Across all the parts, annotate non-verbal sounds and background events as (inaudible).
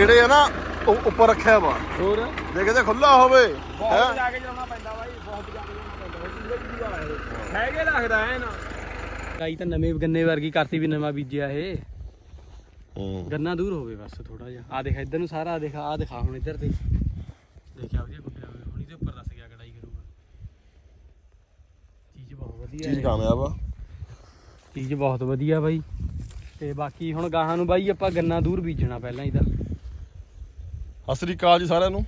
ਨੇੜੇ ਆ ਨਾ ਉਹ ਉੱਪਰ ਰੱਖਿਆ ਵਾ। ਹੋਰ? ਜੇ ਕਿਤੇ ਖੁੱਲਾ ਹੋਵੇ ਬਹੁਤ ਹੈ? ਜਾ ਕੇ ਜਾਣਾ ਪੈਂਦਾ ਬਾਈ ਬਹੁਤ ਜਾ ਕੇ ਜਾਣਾ ਪੈਂਦਾ। ਬਾਈ ਪੂਰੇ ਵਧੀਆ ਹੈ ਹੈਗੇ ਲੱਗਦਾ ਹੈ ਨਾ। ਕਾਈ ਤਾਂ ਨਵੇਂ ਗੰਨੇ ਵਰਗੀ ਕਰਤੀ ਵੀ ਨਵਾਂ ਬੀਜਿਆ ਇਹ। ਗੰਨਾ ਦੂਰ ਹੋਵੇ ਬਸ ਥੋੜਾ ਜਿਹਾ। ਆ ਦੇਖ ਇੱਧਰ ਨੂੰ ਸਾਰਾ ਆ ਦੇਖ ਆ ਦਿਖਾ ਹੁਣ ਇੱਧਰ ਤੇ। ਦੇਖਿਆ ਵਧੀਆ ਗੁੱਡਿਆ ਹੋਇਆ ਹੁਣ ਇਹਦੇ ਉੱਪਰ ਦੱਸ ਗਿਆ ਕਢਾਈ ਕਰੂਗਾ। ਚੀਜ਼ ਬਹੁਤ ਵਧੀਆ ਚੀਜ਼ ਹੈ ਕਾਮਯਾਬ ਆ। ਚੀਜ਼ ਬਹੁਤ ਵਧੀਆ ਬਾਈ। ਤੇ ਬਾਕੀ ਹੁਣ ਗਾਹਾਂ ਨੂੰ ਬਾਈ ਆਪਾਂ ਗੰਨਾ ਦੂਰ ਬੀਜਣਾ ਪਹਿਲਾਂ ਇਹਦਾ। ਸਤਿ ਸ੍ਰੀ ਅਕਾਲ ਜੀ ਸਾਰਿਆਂ ਨੂੰ।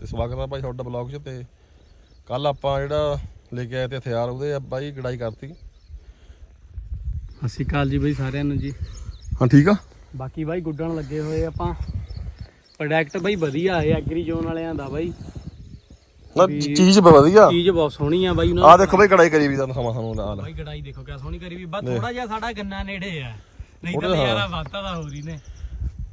ਤੇ ਸਵਾਗਤ ਆ ਭਾਈ ਤੁਹਾਡਾ ਬਲੌਗ 'ਚ ਤੇ ਕੱਲ ਆਪਾਂ ਜਿਹੜਾ ਲੈ ਕੇ ਆਏ ਤੇ ਹਥਿਆਰ ਉਹਦੇ ਆ ਬਾਈ ਗੜਾਈ ਕਰਤੀ। ਸਤਿ ਸ਼੍ਰੀ ਅਕਾਲ ਜੀ ਬਾਈ ਸਾਰਿਆਂ ਨੂੰ ਜੀ। ਹਾਂ ਠੀਕ ਆ? ਬਾਕੀ ਬਾਈ ਗੁੱਡਣ ਲੱਗੇ ਹੋਏ ਆਪਾਂ। ਪ੍ਰੋਡਕਟ ਬਾਈ ਵਧੀਆ ਹੈ ਐਗਰੀ ਜ਼ੋਨ ਵਾਲਿਆਂ ਦਾ ਬਾਈ। ਨਾ ਵੀ- ਚੀਜ਼ ਵਧੀਆ। ਚੀਜ਼ ਬਹੁਤ ਸੋਹਣੀ ਆ ਬਾਈ ਆ ਉਹਨਾਂ ਦੇਖੋ ਬਾਈ ਗੜਾਈ ਕਰੀ ਵੀ ਤਾਂ ਸਮਾਂ ਸਾਨੂੰ ਲਾ ਲਾ ਬਾਈ ਗੜਾਈ ਦੇਖੋ ਕਿਆ ਸੋਹਣੀ ਕਰੀ ਵੀ। ਬਸ। ਥੋੜਾ ਜਿਹਾ ਸਾਡਾ ਗੰਨਾ ਨੇੜੇ ਆ। ਨਹੀਂ ਤਾਂ ਥੋੜ੍ਹਾ ਜਿਹਾ। ਨਜ਼ਾਰਾ ਵਾਤਾ ਦਾ ਹੋ ਰਹੀ ਨੇ।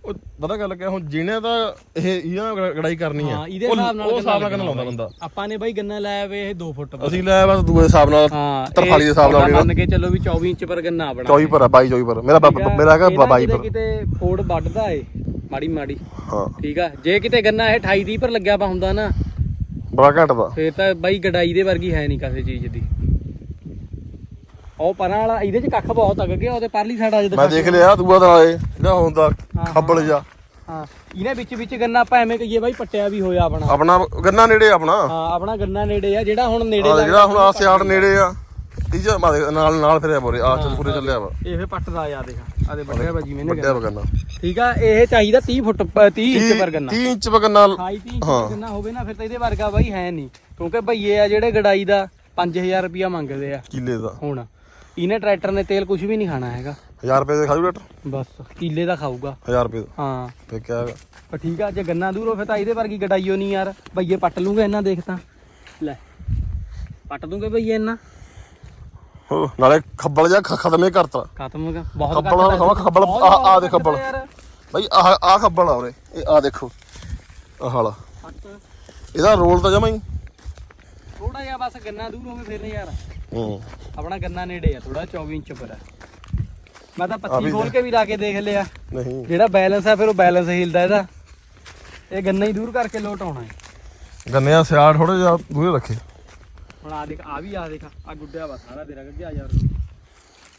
ਉਹ ਪਤਾ ਗੱਲ ਕਿਆ ਹੁਣ ਜਿਹਨੇ ਤਾਂ ਇਹ ਇਹਨਾਂ ਗੜਾਈ ਕਰਨੀ ਆ ਹਾਂ ਇਹਦੇ ਉਹ- ਹਿਸਾਬ ਨਾਲ ਉਹ ਹਿਸਾਬ ਨਾਲ ਗੰਨਾ ਗੰਨਾ ਲਾਉਂਦਾ। ਬੰਦਾ? ਆਪਾਂ ਨੇ ਬਾਈ ਗੰਨਾ ਲਾਇਆ ਵੇ ਇਹ 2 ਫੁੱਟ। ਅਸੀਂ ਲੈ ਬਸ ਦੂਏ ਹਿਸਾਬ ਨਾਲ ਹਾਂ ਤਰਫਾਲੀ ਦੇ ਹਿਸਾਬ ਨਾਲ ਮੰਨ ਕੇ ਚੱਲੋ ਵੀ 24 ਇੰਚ ਪਰ ਗੰਨਾ ਆਪਣਾ। 24 ਪਰ ਆ 22 24 ਪਰ। ਮੇਰਾ ਬ- ਠੀਕ ਆ? ਮੇਰਾ ਹੈਗਾ ਇਹ ਨਾ 22 ਕਿਤੇ ਪਰ। ਕਿਤੇ ਫੋੜ ਵੱਢਦਾ ਏ ਮਾੜੀ ਮਾੜੀ। ਹਾਂ। ਠੀਕ ਆ? ਜੇ ਕਿਤੇ ਗੰਨਾ ਇਹ 28 30 ਪਰ ਲੱਗਿਆ ਪਾ ਹੁੰਦਾ ਨਾ ਬੜਾ ਘੱਟ ਦਾ ਫੇਰ ਤਾਂ ਬਾਈ ਗਡਾਈ ਦੇ ਵਰਗੀ ਹੈ ਨਹੀਂ ਕਿਸੇ ਚੀਜ਼ ਦੀ। ਉਹ ਪਰਾਂ ਵਾਲਾ ਇਹਦੇ ਚ ਕੱਖ ਬਹੁਤ ਅੱਗ ਗਿਆ ਉਹਦੇ ਪਰਲੀ ਸਾਈਡ ਆ ਜਦੋਂ ਮੈਂ ਦੇਖ ਲਿਆ ਦੂਆ ਦਾ ਇਹ। ਜਿਹੜਾ ਹੁੰਦਾ ਖੱਬਲ ਜਾ। ਹਾਂ। ਇਹਨੇ ਵਿੱਚ ਵਿੱਚ ਗੰਨਾ ਆਪਾਂ ਐਵੇਂ ਕਹੀਏ ਬਾਈ ਪੱਟਿਆ ਵੀ ਹੋਇਆ ਆਪਣਾ। ਆਪਣਾ ਗੰਨਾ ਨੇੜੇ ਆ ਆਪਣਾ। ਹਾਂ ਆਪਣਾ ਗੰਨਾ ਨੇੜੇ ਆ ਜਿਹੜਾ ਹੁਣ ਨੇੜੇ ਲੱਗ ਜਿਹੜਾ ਹੁਣ ਆ ਸਿਆੜ ਨੇੜੇ ਆ। ਮਾ ਦੇ ਨਾਲ ਨਾਲ ਫਿਰਿਆ ਬੋਰੇ ਆ ਚੱਲ ਪੂਰੇ ਚੱਲਿਆ ਵਾ। ਇਹ ਫੇ ਪੱਟਦਾ ਆ ਦੇਖ ਆਦੇ ਵੱਡਿਆ ਬਾਜੀ ਮੈਨੇ ਵੱਡਿਆ ਵਾ ਗੰਨਾ। ਠੀਕ ਆ ਇਹ ਚਾਹੀਦਾ 30 ਫੁੱਟ ਪ- 30 ਇੰਚ ਪਰ ਗੰਨਾ। 30 ਇੰਚ ਪਰ ਗੰਨਾ 28 30 ਇੰਚ ਹਾਂ। ਪਰ ਗੰਨਾ ਹੋਵੇ ਨਾ ਫਿਰ ਤਾਂ ਇਹਦੇ ਵਰਗਾ ਬਾਈ ਹੈ ਨਹੀਂ। ਕਿਉਂਕਿ ਭਈਏ ਆ ਜਿਹੜੇ ਗਡਾਈ ਦਾ 5000 ਰੁਪਿਆ ਮੰਗਦੇ ਆ ਕਿੱਲੇ ਦਾ। ਹੁਣ। ਇਹਨੇ ਟਰੈਕਟਰ ਨੇ ਤੇਲ ਕੁਝ ਵੀ ਨਹੀਂ ਖਾਣਾ ਹੈਗਾ। 1000 ਰੁਪਏ ਦੇ ਖਾਜੂ ਡਾਕਟਰ? ਬਸ ਕੀਲੇ ਦਾ ਖਾਊਗਾ। 1000 ਰੁਪਏ ਦਾ? ਹਾਂ। ਫੇ ਕਿਆ ਹੈਗਾ? ਪਰ ਠੀਕ ਆ ਜੇ ਗੰਨਾ ਦੂਰ ਹੋ ਫਿਰ ਤਾਂ ਇਹਦੇ ਵਰਗੀ ਗਡਾਈਓ ਨਹੀਂ ਯਾਰ। ਭਈਏ ਪੱਟ ਲੂਗੇ ਇਹਨਾਂ ਦੇਖ ਤਾਂ। ਲੈ ਪੱਟ ਦੂਗੇ ਭਈਏ ਇਹਨਾਂ। ਹੋ ਨਾਲੇ ਖੱਬਲ ਜਾ ਖਤਮ ਕਰਤਾ। ਖਤਮ ਹੋ ਗਿਆ। ਬਹੁਤ ਖੱਬਲ ਵਾਲਾ ਖਵਾ ਖੱਬਲ ਆ ਆ ਦੇ ਖੱਬਲ। ਬਈ ਆ ਆ ਖੱਬਲ ਆ ਉਰੇ। ਇਹ ਆ ਦੇਖੋ। ਆਹ ਹਾਲਾ ਇਹਦਾ ਰੋਲ ਤਾਂ ਜਮਾ ਹੀ ਥੋੜਾ ਜਿਹਾ ਬਸ ਗੰਨਾ ਦੂਰ ਹੋਵੇ ਫਿਰ ਯਾਰ। ਹੂੰ। ਆਪਣਾ ਗੰਨਾ ਨੇੜੇ ਆ ਥੋੜਾ 24 ਇੰਚ ਪਰ ਆ। ਮੈਂ ਤਾਂ ਆ 25 ਵੀ ਖੋਲ ਕੇ ਵੀ ਲਾ ਕੇ ਦੇਖ ਲਿਆ। ਨਹੀਂ। ਜਿਹੜਾ ਬੈਲੈਂਸ ਆ ਫਿਰ ਉਹ ਬੈਲੈਂਸ ਹਿਲਦਾ ਇਹਦਾ। ਇਹ ਗੰਨਾ ਹੀ ਦੂਰ ਕਰਕੇ ਲੋਟ ਆਉਣਾ ਹੈ। ਗੰਨਿਆਂ ਸਿਆੜ ਥੋੜੇ ਜਿਹਾ ਦੂਰੇ ਰੱਖੇ। ਹੁਣ ਆ ਦੇਖ ਆ ਵੀ ਆ ਦੇਖ ਆ ਗੁੱਡਿਆ ਵਾ ਸਾਰਾ ਤੇਰਾ ਗੱਗਿਆ ਯਾਰ।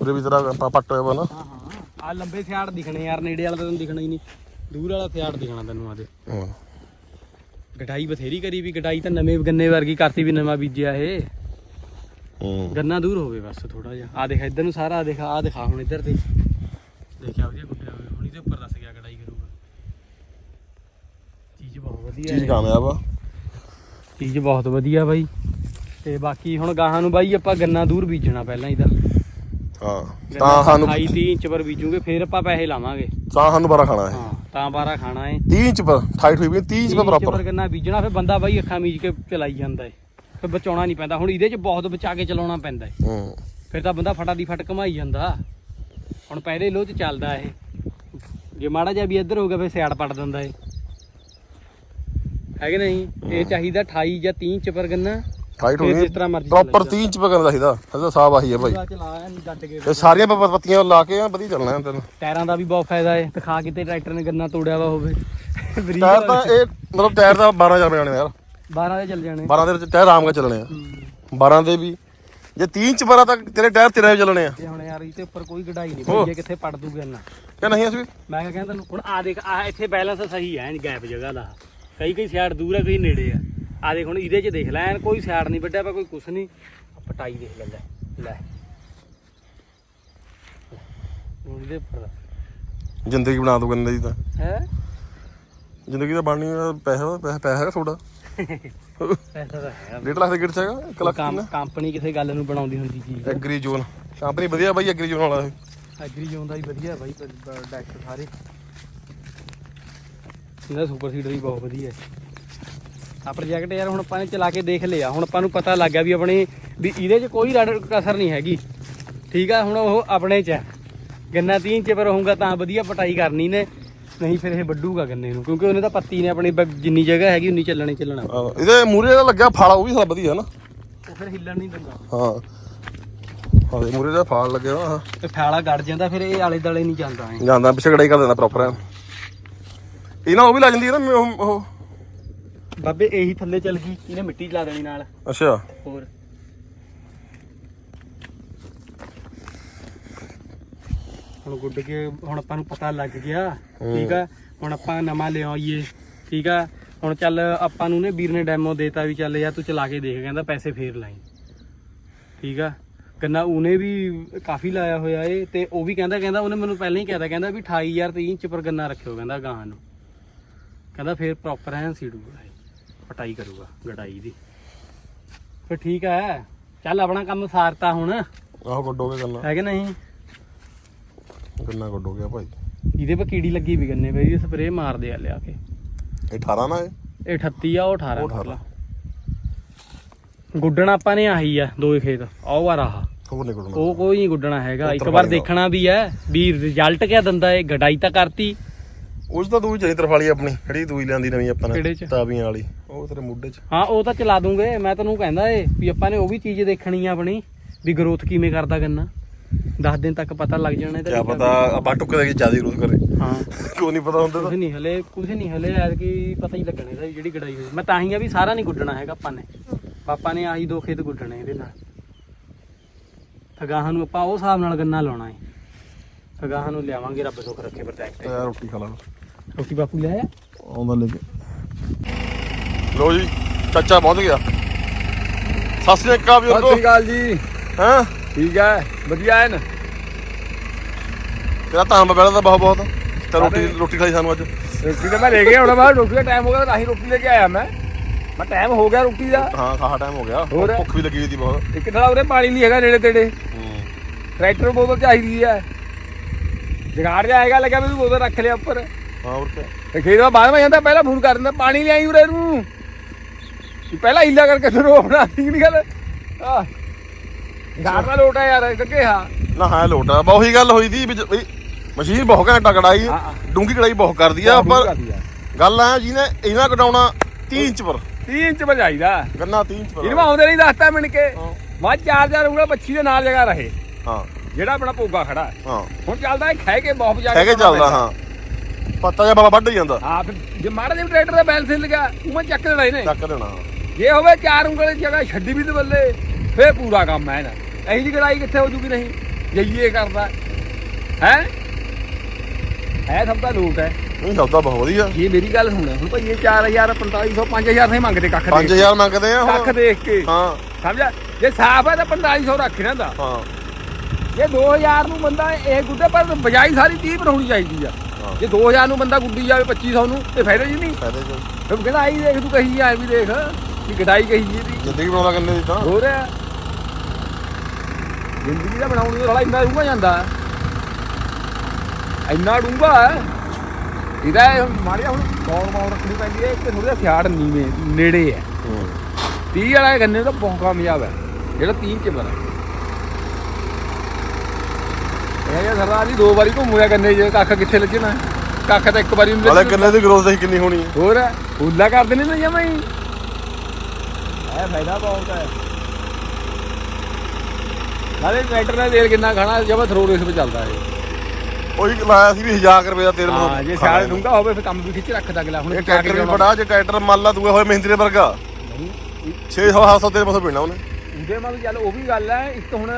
ਉਰੇ ਵੀ ਤੇਰਾ ਪ- ਪੱਟ ਹੋਇਆ ਵਾ ਨਾ। ਹਾਂ ਹਾਂ ਆ ਲੰਬੇ ਸਿਆੜ ਦਿਖਣੇ ਯਾਰ ਨੇੜੇ ਵਾਲਾ ਤਾਂ ਤੈਨੂੰ ਦਿਖਣਾ ਹੀ ਨਹੀਂ। ਦੂਰ ਵਾਲਾ ਸਿਆੜ ਦਿਖਣਾ ਤੈਨੂੰ ਆਦੇ ਹੂੰ। ਗਟਾਈ ਬਥੇਰੀ ਕਰੀ ਵੀ ਗਟਾਈ ਤਾਂ ਨਵੇਂ ਗੰਨੇ ਵਰਗੀ ਕਰਤੀ ਵੀ ਨਵਾਂ ਬੀਜਿਆ ਇਹ। ਹੂੰ। ਗੰਨਾ ਦੂਰ ਹੋਵੇ ਬਸ ਥੋੜਾ ਜਿਹਾ। ਆ ਦੇਖ ਇੱਧਰ ਨੂੰ ਸਾਰਾ ਦੇਖ ਆ ਦਿਖਾ ਹੁਣ ਇੱਧਰ ਤੇ। ਦੇਖਿਆ ਵਧੀਆ ਗੁੱਡਿਆ ਹੋਇਆ ਹੁਣ ਇਹਦੇ ਉੱਪਰ ਦੱਸ ਗਿਆ ਗੜਾਈ ਕਰੂਗਾ। ਚੀਜ਼ ਬਹੁਤ ਵਧੀਆ ਚੀਜ਼ ਹੈ। ਕਾਮਯਾਬ ਆ। ਚੀਜ਼ ਬਹੁਤ ਵਧੀਆ ਬਾਈ। ਤੇ ਬਾਕੀ ਹੁਣ ਗਾਹਾਂ ਨੂੰ ਬਾਈ ਆਪਾਂ ਗੰਨਾ ਦੂਰ ਬੀਜਣਾ ਪਹਿਲਾਂ ਇਹਦਾ। ਹਾਂ ਤਾਂ ਸਾਨੂੰ 28 30 ਇੰਚ ਪਰ ਬੀਜੂਗੇ ਫਿਰ ਆਪਾਂ ਪੈਸੇ ਲਾਵਾਂਗੇ। ਤਾਂ ਸਾਨੂੰ ਬੜਾ ਖਾਣਾ ਹੈ। ਹਾਂ ਤਾਂ ਬਾਰਾ ਖਾਣਾ ਏ 30 ਇੰਚ ਪਰ 28 ਹੋਈ ਵੀ 30 ਇੰਚ ਪਰ ਬਰਾਬਰ ਗੰਨਾ ਬੀਜਣਾ ਫਿਰ ਬੰਦਾ ਬਾਈ ਅੱਖਾਂ ਮੀਚ ਕੇ ਚਲਾਈ ਜਾਂਦਾ ਏ ਫਿਰ ਬਚਾਉਣਾ ਨਹੀਂ ਪੈਂਦਾ। ਹੁਣ ਇਹਦੇ 'ਚ ਬਹੁਤ ਬਚਾ ਕੇ ਚਲਾਉਣਾ ਪੈਂਦਾ ਹੂੰ। ਫਿਰ ਤਾਂ ਬੰਦਾ ਫਟਾ ਦੀ ਫਟ ਕਮਾਈ ਜਾਂਦਾ। ਹੁਣ ਪਹਿਲੇ ਲੋਹ 'ਚ ਚੱਲਦਾ ਇਹ। ਜੇ ਮਾੜਾ ਜਿਹਾ ਵੀ ਇੱਧਰ ਹੋ ਗਿਆ ਫਿਰ ਸਿਆੜ ਪੜ ਦਿੰਦਾ ਏ ਹੈ ਕਿ ਨਹੀਂ? ਇਹ ਚਾਹੀਦਾ 28 ਜਾਂ 30 ਇੰਚ ਪਰ ਗੰਨਾ 28 ਫਿਰ ਹੋਈ ਜਿਸ ਤਰ੍ਹਾਂ ਮਰਜ਼ੀ ਪ੍ਰੋਪਰ 30 ਇੰਚ ਪਰ ਕਰਨਾ ਚਾਹੀਦਾ ਇਹਦਾ ਸਾਬ ਆਹੀ ਹੈ ਭਾਈ। ਚਲਾ ਗੱਡ ਕੇ ਇਹ ਸਾਰੀਆਂ ਪ- ਪੱਤੀਆਂ ਲਾ ਕੇ ਐਨ ਵਧੀਆ ਚੱਲਣਾ ਹੈ ਤੈਨੂੰ। ਟਾਇਰਾਂ ਦਾ ਵੀ ਬਹੁਤ ਫਾਇਦਾ ਏ ਦਿਖਾ ਕਿਤੇ ਟਰੈਕਟਰ ਨੇ ਗੰਨਾ ਤੋੜਿਆ ਵਾ ਹੋਵੇ। ਬਰੀਕ ਟਾਇਰ ਤਾਂ ਇਹ ਮਤਲਬ ਟਾਇਰ ਦਾ 12000 ਰੁਪਏ ਜਾਣੇ ਯਾਰ। 12 ਦੇ ਚੱਲ ਜਾਣੇ। 12 ਦੇ ਵਿੱਚ ਟਾਇਰ ਆਰਾਮ ਨਾਲ ਚੱਲਣੇ ਆ। 12 ਦੇ ਵੀ। ਜੇ 30 ਇੰਚ ਪਰ ਆ ਤਾਂ ਤੇਰੇ ਟਾਇਰ ਤੇਰੇ ਵੀ ਚੱਲਣੇ ਆ। ਤੇ ਹੁਣ ਯਾਰ ਇਹਦੇ ਉੱਪਰ ਕੋਈ ਗਡਾਈ ਨਹੀਂ। ਪਈ ਕਿੱਥੇ ਪੜ ਦੂਗਾ ਨਾ ਕਿ ਨਹੀਂ ਅਸੀਂ ਮੈਂ ਕਿਹਾ ਕਹਿੰਦਾ ਤੈਨੂੰ ਹੁਣ ਆ ਦੇਖ ਆ ਇੱਥੇ ਬੈਲੈਂਸ ਸਹੀ ਹੈ ਗੈਪ ਜਗ੍ਹਾ ਦਾ। ਕਈ ਕਈ ਸਾਈਡ ਦੂਰ ਹੈ ਕਈ ਨੇੜੇ ਆ ਆ ਦੇਖ ਹੁਣ ਇਹਦੇ 'ਚ ਦੇਖ ਲੈ ਐਨ ਕੋਈ ਸਾਈਡ ਨਹੀਂ ਵੱਡਿਆ ਪਾ ਕੋਈ ਕੁਛ ਨਹੀਂ। ਪਟਾਈ ਦੇਖ ਲੈ ਲੈ ਹੁਣ ਇਹਦੇ ਉੱਪਰ ਜ਼ਿੰਦਗੀ ਬਣਾ ਦੂ ਗੰਦੇ ਦੀ ਤਾਂ। ਹੈ? ਜ਼ਿੰਦਗੀ ਤਾਂ ਬਣਨੀ ਆ, ਪੈਸਾ ਪੈਸਾ ਪੈਸਾ ਹੈਗਾ ਤੁਹਾਡਾ? ਪੈਸਾ ਤਾਂ ਹੈ 1.5 ਲੱਖ ਦੇ ਗਿਰਚ ਹੈਗਾ? 1 ਲੱਖ ਕੰਮ ਕੰਪਨੀ ਕਿਸੇ ਗੱਲ ਨੂੰ ਬਣਾਉਂਦੀ ਹੁੰਦੀ ਚੀਜ਼ ਐਗਰੀ ਜ਼ੋਨ ਕੰਪਨੀ ਵਧੀਆ ਬਾਈ ਐਗਰੀ ਜ਼ੋਨ ਵਾਲਾ ਇਹ। ਐਗਰੀ ਜ਼ੋਨ ਦਾ ਹੀ ਵਧੀਆ ਬਾਈ ਡੈਕਟ ਸਾਰੇ। ਇਹਦਾ ਸੁਪਰ ਸੀਡਰ ਵੀ ਬਹੁਤ ਵਧੀਆ ਹੈ। ਆ ਪ੍ਰੋਜੈਕਟ ਯਾਰ ਹੁਣ ਆਪਾਂ ਨੇ ਚਲਾ ਕੇ ਦੇਖ ਲਿਆ। ਹੁਣ ਆਪਾਂ ਨੂੰ ਪਤਾ ਲੱਗ ਗਿਆ ਵੀ ਆਪਣੇ ਵੀ ਇਹਦੇ 'ਚ ਕੋਈ ਰੜ ਕਸਰ ਨਹੀਂ ਹੈਗੀ। ਠੀਕ ਆ ਹੁਣ ਉਹ ਆਪਣੇ 'ਚ ਹੈ। ਗੰਨਾ 30 ਇੰਚ ਪਰ ਹੋਊਗਾ ਤਾਂ ਵਧੀਆ ਪਟਾਈ ਕਰਨੀ ਨੇ। ਨਹੀਂ ਫਿਰ ਇਹ ਵੱਡੂਗਾ ਗੰਨੇ ਨੂੰ? ਕਿਉਂਕਿ ਉਹਨੇ ਤਾਂ ਪੱਤੀ ਨੇ ਆਪਣੀ ਬ- ਜਿੰਨੀ ਜਗ੍ਹਾ ਹੈਗੀ ਉਨੀ ਚੱਲਣੇ ਚੱਲਣਾ। ਆਹ, ਇਹਦੇ ਮੂਰੇ ਦਾ ਲੱਗਿਆ ਫਾਲਾ ਉਹ ਵੀ ਸਾਲਾ ਵਧੀਆ ਨਾ ਉਹ ਫਿਰ ਹਿੱਲਣ ਨਹੀਂ ਦਿੰਦਾ। ਹਾਂ। ਹਾਂ ਇਹ ਮੂਰੇ ਦਾ ਫਾਲ ਲੱਗਿਆ ਆਹ। ਤੇ ਫਾਲਾ ਗੜ ਜਾਂਦਾ ਫਿਰ ਇਹ ਆਲੇ ਦਾਲੇ ਨਹੀਂ ਜਾਂਦਾ ਐ ਜਾਂਦਾ ਪਿੱਛੇ ਕੜਾਈ ਕਰ ਦੇਣਾ ਪ੍ਰੋਪਰ ਇਹਨਾਂ ਉਹ ਵੀ ਲੱਗ ਜਾਂਦੀ ਹੈ ਨਾ ਉਹ- ਉਹ ਬਾਬੇ ਇਹੀ ਥੱਲੇ ਚੱਲ ਗਈ ਇਹਨੇ ਮਿੱਟੀ ਲਾ ਦੇਣੀ ਨਾਲ। ਅੱਛਾ। ਹੋਰ। ਹੁਣ ਗੁੱਡ ਕੇ ਹੁਣ ਆਪਾਂ ਨੂੰ ਪਤਾ ਲੱਗ ਗਿਆ ਠੀਕ ਆ? ਹੁਣ ਆਪਾਂ ਨਵਾਂ ਲਿਆਈਏ ਠੀਕ ਆ? ਹੁਣ ਚੱਲ ਆਪਾਂ ਨੂੰ ਨੇ ਵੀਰ ਨੇ ਡੈਮੋ ਦੇਤਾ ਵੀ ਚੱਲ ਯਾਰ ਤੂੰ ਚਲਾ ਕੇ ਦੇਖ ਕਹਿੰਦਾ ਪੈਸੇ ਫੇਰ ਲਾਈ। ਠੀਕ ਆ? ਗੰਨਾ ਉਹਨੇ ਵੀ ਕਾਫੀ ਲਾਇਆ ਹੋਇਆ ਏ ਤੇ ਉਹ ਵੀ ਕਹਿੰਦਾ ਕਹਿੰਦਾ ਉਹਨੇ ਮੈਨੂੰ ਪਹਿਲਾਂ ਹੀ ਕਹਿਤਾ ਕਹਿੰਦਾ ਵੀ 28000 30 ਇੰਚ ਪਰ ਗੰਨਾ ਰੱਖਿਓ ਕਹਿੰਦਾ ਗਾਂ ਨੂੰ। ਕਹਿੰਦਾ ਫੇਰ ਪ੍ਰੋਪਰ ਐਨ ਸੀੜੂਗਾ ਪਟਾਈ ਕਰੂਗਾ ਗੜਾਈ ਦੀ। ਫਿਰ ਠੀਕ ਹੈ ਚੱਲ ਆਪਣਾ ਕੰਮ ਸਾਰਤਾ ਹੁਣ। ਆਹੋ ਗੱਡੋਗੇ ਗੰਨਾ ਹੈ ਕਿ ਨਹੀਂ? ਗੰਨਾ ਗੱਡੋ ਗਿਆ ਭਾਈ? ਇਹਦੇ ਪਰ ਕੀੜੀ ਲੱਗੀ ਵੀ ਗੰਨੇ ਪਈ ਇਹ ਸਪਰੇਅ ਮਾਰਦੇ ਆ ਲਿਆ ਕੇ। ਇਹ 18 ਨਾ ਇਹ? ਇਹ 38 ਆ ਉਹ 18 ਉਹ 18 ਗੁੱਡਣਾ ਆਪਾਂ ਨੇ ਆਹੀ ਆ ਦੋਏ ਖੇਤ। ਆਹ ਹੋਰ ਨਹੀਂ ਗੱਡਣਾ? ਉਹ ਕੋਈ ਨਹੀਂ ਗੁੱਡਣਾ ਹੈਗਾ। ਇੱਕ ਵਾਰ ਦਾ। ਦੇਖਣਾ ਵੀ ਹੈ ਵੀ ਰਿਜ਼ਲਟ ਕਿਆ ਦਿੰਦਾ ਏ ਗਡਾਈ ਤਾਂ ਕਰਤੀ। ਉਸ ਤਾਂ ਦੂਈ ਚਾਹੀ ਤਰਫਾਲੀ ਆਪਣੀ ਜਿਹੜੀ ਦੂਈ ਲਿਆਂਦੀ ਨਵੀਂ ਆਪਾਂ ਨੇ ਚ? ਤਾਬੀਆਂ ਵਾਲੀ। ਉਹ ਤੇਰੇ ਮੁੱਢੇ 'ਚ। ਹਾਂ ਉਹ ਤਾਂ ਚਲਾ ਦੂੰਗੇ। ਮੈਂ ਤੈਨੂੰ ਕਹਿੰਦਾ ਏ ਵੀ ਆਪਾਂ ਨੇ ਉਹ ਵੀ ਚੀਜ਼ ਦੇਖਣੀ ਆ ਆਪਣੀ ਵੀ ਗਰੋਥ ਕਿਵੇਂ ਕਰਦਾ ਗੰਨਾ 10 ਦਿਨ ਤੱਕ ਪਤਾ ਲੱਗ ਜਾਣਾ ਕਿਆ ਪਤਾ ਆਪਾਂ ਟੁੱਕ ਦੇ ਜ਼ਿਆਦਾ ਗਰੋਥ ਕਰੇ। ਹਾਂ। ਕਿਉਂ ਨਹੀਂ ਪਤਾ ਹੁੰਦਾ? ਕੁਝ ਨਹੀਂ ਹਲੇ ਕੁਝ ਨਹੀਂ ਹਲੇ ਐਤਕੀ ਪਤਾ ਹੀ ਲੱਗਣਾ ਇਹਦਾ ਜਿਹੜੀ ਗੜਾਈ ਹੋਈ। ਮੈਂ ਤਾਂ ਹੀ ਆ ਵੀ ਸਾਰਾ ਨਹੀਂ ਗੁੱਡਣਾ ਹੈਗਾ ਆਪਾਂ ਨੇ। ਪਾਪਾ ਨੇ ਆਹੀ ਦੋ ਖੇਤ ਗੁੱਡਣੇ ਇਹਦੇ ਨਾਲ। ਫਗਾਹਾਂ ਨੂੰ ਆਪਾਂ ਉਹ ਹਿਸਾਬ ਨਾਲ ਗੰਨਾ ਲਾਉਣਾ ਹੈ ਫਗਾਹਾਂ ਨੂੰ ਲਿਆਵਾਂਗੇ ਰੱਬ ਸੁੱਖ ਰੱਖੇ ਪ੍ਰੋਟੈਕਟ ਤੇ ਯਾਰ ਰੋਟੀ ਖਾ ਲਾ ਰੋਟੀ ਬਾਪੂ ਲੈ ਆਇਆ? ਆਉਂਦਾ ਲੈ ਕੇ। ਲੋ ਜੀ ਚਾਚਾ ਪਹੁੰਚ ਗਿਆ। ਸਤਿ ਸ੍ਰੀ ਅਕਾਲ ਵੀ ਸਤਿ ਸ਼੍ਰੀ ਅਕਾਲ ਜੀ। ਹਾਂ? ਠੀਕ ਹੈ ਵਧੀਆ ਹੈ ਨਾ ਤੇਰਾ ਤਾਂ ਬੈਠਾ ਤਾਂ ਬਹੁਤ ਬਹੁਤ। ਤੇ ਰੋਟੀ ਰੋਟੀ ਖਾਈ ਸਾਨੂੰ ਅੱਜ। ਰੋਟੀ ਤਾਂ ਮੈਂ ਲੈ ਕੇ ਆਉਣਾ ਮੈਂ ਰੋਟੀ ਦਾ ਟਾਈਮ ਹੋ ਗਿਆ ਤਾਂ ਹੀ ਰੋਟੀ ਲੈ ਕੇ ਆਇਆ ਮੈਂ। ਮੈਂ ਟਾਈਮ ਹੋ ਗਿਆ ਰੋਟੀ ਦਾ। ਹਾਂ ਖਾਹਾ ਟਾਈਮ ਹੋ ਗਿਆ? ਭੁੱਖ ਵੀ ਲੱਗੀ ਹੋਈ ਸੀ ਬਹੁਤ। ਇੱਕ ਥੜਾ ਉਰੇ ਪਾਣੀ ਨਹੀਂ ਹੈਗਾ ਨੇੜੇ ਤੇੜੇ। ਟਰੈਕਟਰ ਬੋਤਲ ਚਾਹੀਦੀ ਹੈ ਜਗਾੜ ਜਾਏਗਾ ਲੱਗਿਆ ਵੀ ਬੋਤਲ ਰੱਖ ਲਿਆ ਉੱਪਰ। ਹਾਂ ਹੋਰ ਕੀ। ਤੇ ਖੇਤ ਦਾ ਬਾਅਦ ਮੈਂ ਜਾਂਦਾ ਪਹਿਲਾਂ ਫੋਨ ਕਰ ਦਿੰਦਾ ਪਾਣੀ ਲਿਆਈ ਉਰੇ ਨੂੰ। ਪਹਿਲਾਂ ਹੀਲਾ ਕਰਕੇ ਫਿਰ ਉਹ ਬਣਾ ਠੀਕ ਨਹੀਂ ਗੱਲ। ਆ ਲੋਟ ਹੈ ਯਾਰ ਹਾਂ ਨਾ ਹਾਂ ਲੋਟ। ਆ ਬਾ ਉਹੀ ਗੱਲ ਹੋਈ ਦੀ ਵੀ ਮਸ਼ੀਨ ਬਹੁਤ ਘੰਟਾ ਹਾਂ, ਹਾਂ। ਡੂੰਗੀ ਕੜਾਈ ਬਹੁਤ ਕਰਦੀ ਆ। ਪਰ ਗੱਲ ਆ ਜਿਹਨੇ ਇਹਨਾਂ ਕਟਾਉਣਾ 30 ਇੰਚ ਪਰ। 30 ਇੰਚ ਵਜਾਈਦਾ ਗੰਨਾ 30 ਇੰਚ ਪਰ। ਇਹਨੂੰ ਆਉਂਦੇ ਨਹੀਂ ਦੱਸਤਾ ਮਿਣ ਕੇ। ਹਾਂ। ਵਾ ਚਾਰ ਚਾਰ ਉਂਗਲਾਂ ਬੱਚੀ ਦੇ ਨਾਲ ਜਗਾ ਰਹੇ। ਹਾਂ। ਜਿਹੜਾ ਆਪਣਾ ਪੋਗਾ ਖੜਾ। ਹੈ। ਹਾਂ ਹੁਣ ਚੱਲਦਾ ਹੈ ਖਹਿ ਕੇ ਬਹੁਤ ਜਾ ਕੇ ਚੱਲਦਾ ਹਾਂ। ਪੱਤਾ ਜਿਹਾ ਬਾਬਾ ਵੱਢ ਜਾਂਦਾ। ਹਾਂ ਫਿਰ ਜੇ ਮਾੜਾ ਜਿਹਾ ਟਰੈਕਟਰ ਦਾ ਬੈਲ ਹਿੱਲ ਗਿਆ ਉਹ ਚੱਕ ਦੇਣਾ ਇਹਨੇ। ਚੱਕ ਦੇਣਾ ਜੇ ਹੋਵੇ ਚਾਰ ਉਂਗਲ ਜਗ੍ਹਾ ਛੱਡੀ ਵੀ ਤੇ ਬੱਲੇ ਫੇਰ ਪੂਰਾ ਕੰਮ ਹੈ ਨਾ ਇਹੀ ਜੀ ਕਢਾਈ ਕਿੱਥੇ ਹੋ ਜੂਗੀ ਨਹੀਂ ਜਈਏ ਕਰਦਾ ਹੈ? ਹੈ ਸਭ ਦਾ ਲੋਟ ਹੈ। ਨਹੀਂ ਸੌਦਾ ਬਹੁਤ ਵਧੀਆ। ਇਹ ਮੇਰੀ ਗੱਲ ਸੁਣ। ਹੁਣ ਭਾਈ ਇਹ 4000 4500 5000 ਨਹੀਂ ਮੰਗਦੇ ਕੱਖ ਦੇਖ 5000 ਮੰਗਦੇ ਆ ਕੱਖ ਦੇਖ ਕੇ। ਹਾਂ। ਸਮਝਿਆ? ਜੇ ਸਾਫ਼ ਹੈ ਤਾਂ 4500 ਰੱਖ ਲੈਂਦਾ ਹਾਂ। ਜੇ 2000 ਨੂੰ ਬੰਦਾ ਇਹ ਗੁੱਡੇ ਪਰ ਬਜਾਈ ਸਾਰੀ 30 ਪਰ ਹੋਣੀ ਚਾਹੀਦੀ ਆ। ਜੇ 2000 ਨੂੰ ਬੰਦਾ ਗੁੱਡੀ ਜਾਵੇ 2500 ਨੂੰ ਤੇ ਫਾਇਦਾ ਜੀ ਨਹੀਂ। ਫਾਇਦੇ ਫਿਰ ਕਹਿੰਦਾ ਆਈ ਦੇਖ ਤੂੰ ਕਹੀ ਆ ਵੀ ਦੇਖ। ਵੀ ਗਡਾਈ ਕਹੀ ਜੀ ਦੀ ਜ਼ਿੰਦਗੀ ਬਣਾਉਣਾ ਕੰਨੇ ਦੀ ਤਾਂ। ਹੈ। ਜ਼ਿੰਦਗੀ ਦਾ ਬਣਾਉਣ ਦਾ ਰੌਲਾ ਇੰਨਾ ਡੂੰਘਾ ਜਾਂਦਾ ਹੈ। ਇੰਨਾ ਡੂੰਘਾ ਹੈ। ਇਹਦਾ ਇਹ ਮਾਰਿਆ ਹੁਣ ਬੌਲ ਬੌਲ ਰੱਖਣੀ ਪੈਂਦੀ ਹੈ ਤੇ ਥੋੜਾ ਸਿਆੜ ਨੀਵੇਂ ਨੇੜੇ ਹੈ। 30 ਵਾਲਾ ਗੰਨੇ ਦਾ ਬਹੁਤ ਕਾਮਯਾਬ ਹੈ ਜਿਹੜਾ 3 ਚ ਬਣਾ ਇਹ ਜਿਹਾ ਸਰਦਾਰ ਜੀ ਦੋ ਵਾਰੀ ਘੁੰਮਿਆ ਗੰਨੇ ਜੇ ਕੱਖ ਕਿੱਥੇ ਲੱਗਣਾ ਕੱਖ ਤਾਂ ਇੱਕ ਵਾਰੀ ਨੂੰ ਹਲੇ ਕਿੰਨੇ ਦੀ ਗਰੋਥ ਦੇਖੀ ਕਿੰਨੀ ਹੋਣੀ ਹੈ। ਹੋਰ ਹੁੱਲਾ ਕਰਦੇ ਨੇ ਨਾ ਜਮਾਂ ਹੀ। ਇਹ ਫਾਇਦਾ ਬਹੁਤ ਹੈ। ਨਾਲੇ ਟਰੈਕਟਰ ਦਾ ਤੇਲ ਕਿੰਨਾ ਖਾਣਾ ਜਮਾ ਥਰੋ ਰੇਸ 'ਤੇ ਚੱਲਦਾ ਹੈ ਉਹੀ ਲਾਇਆ ਸੀ ਵੀ 1000 ਰੁਪਏ ਦਾ ਤੇਲ ਹਾਂ ਜੇ ਸਾਲ। ਡੂੰਗਾ ਹੋਵੇ ਫਿਰ ਕੰਮ ਵੀ ਖਿੱਚ ਰੱਖਦਾ ਅਗਲਾ। ਹੁਣ ਇਹ ਟਰੈਕਟਰ ਵੀ ਬੜਾ ਜੇ ਟਰੈਕਟਰ ਮੰਨ ਲਾ ਦੂਏ ਹੋਏ ਮਹਿੰਦਰੇ ਵਰਗਾ। 600 700 ਤੇਲ ਮਸੋਂ ਪੀਣਾ ਉਹਨੇ। ਉਹਦੇ ਮਤਲਬ ਚੱਲ ਉਹ ਵੀ ਗੱਲ ਹੈ ਇੱਕ ਹੁਣ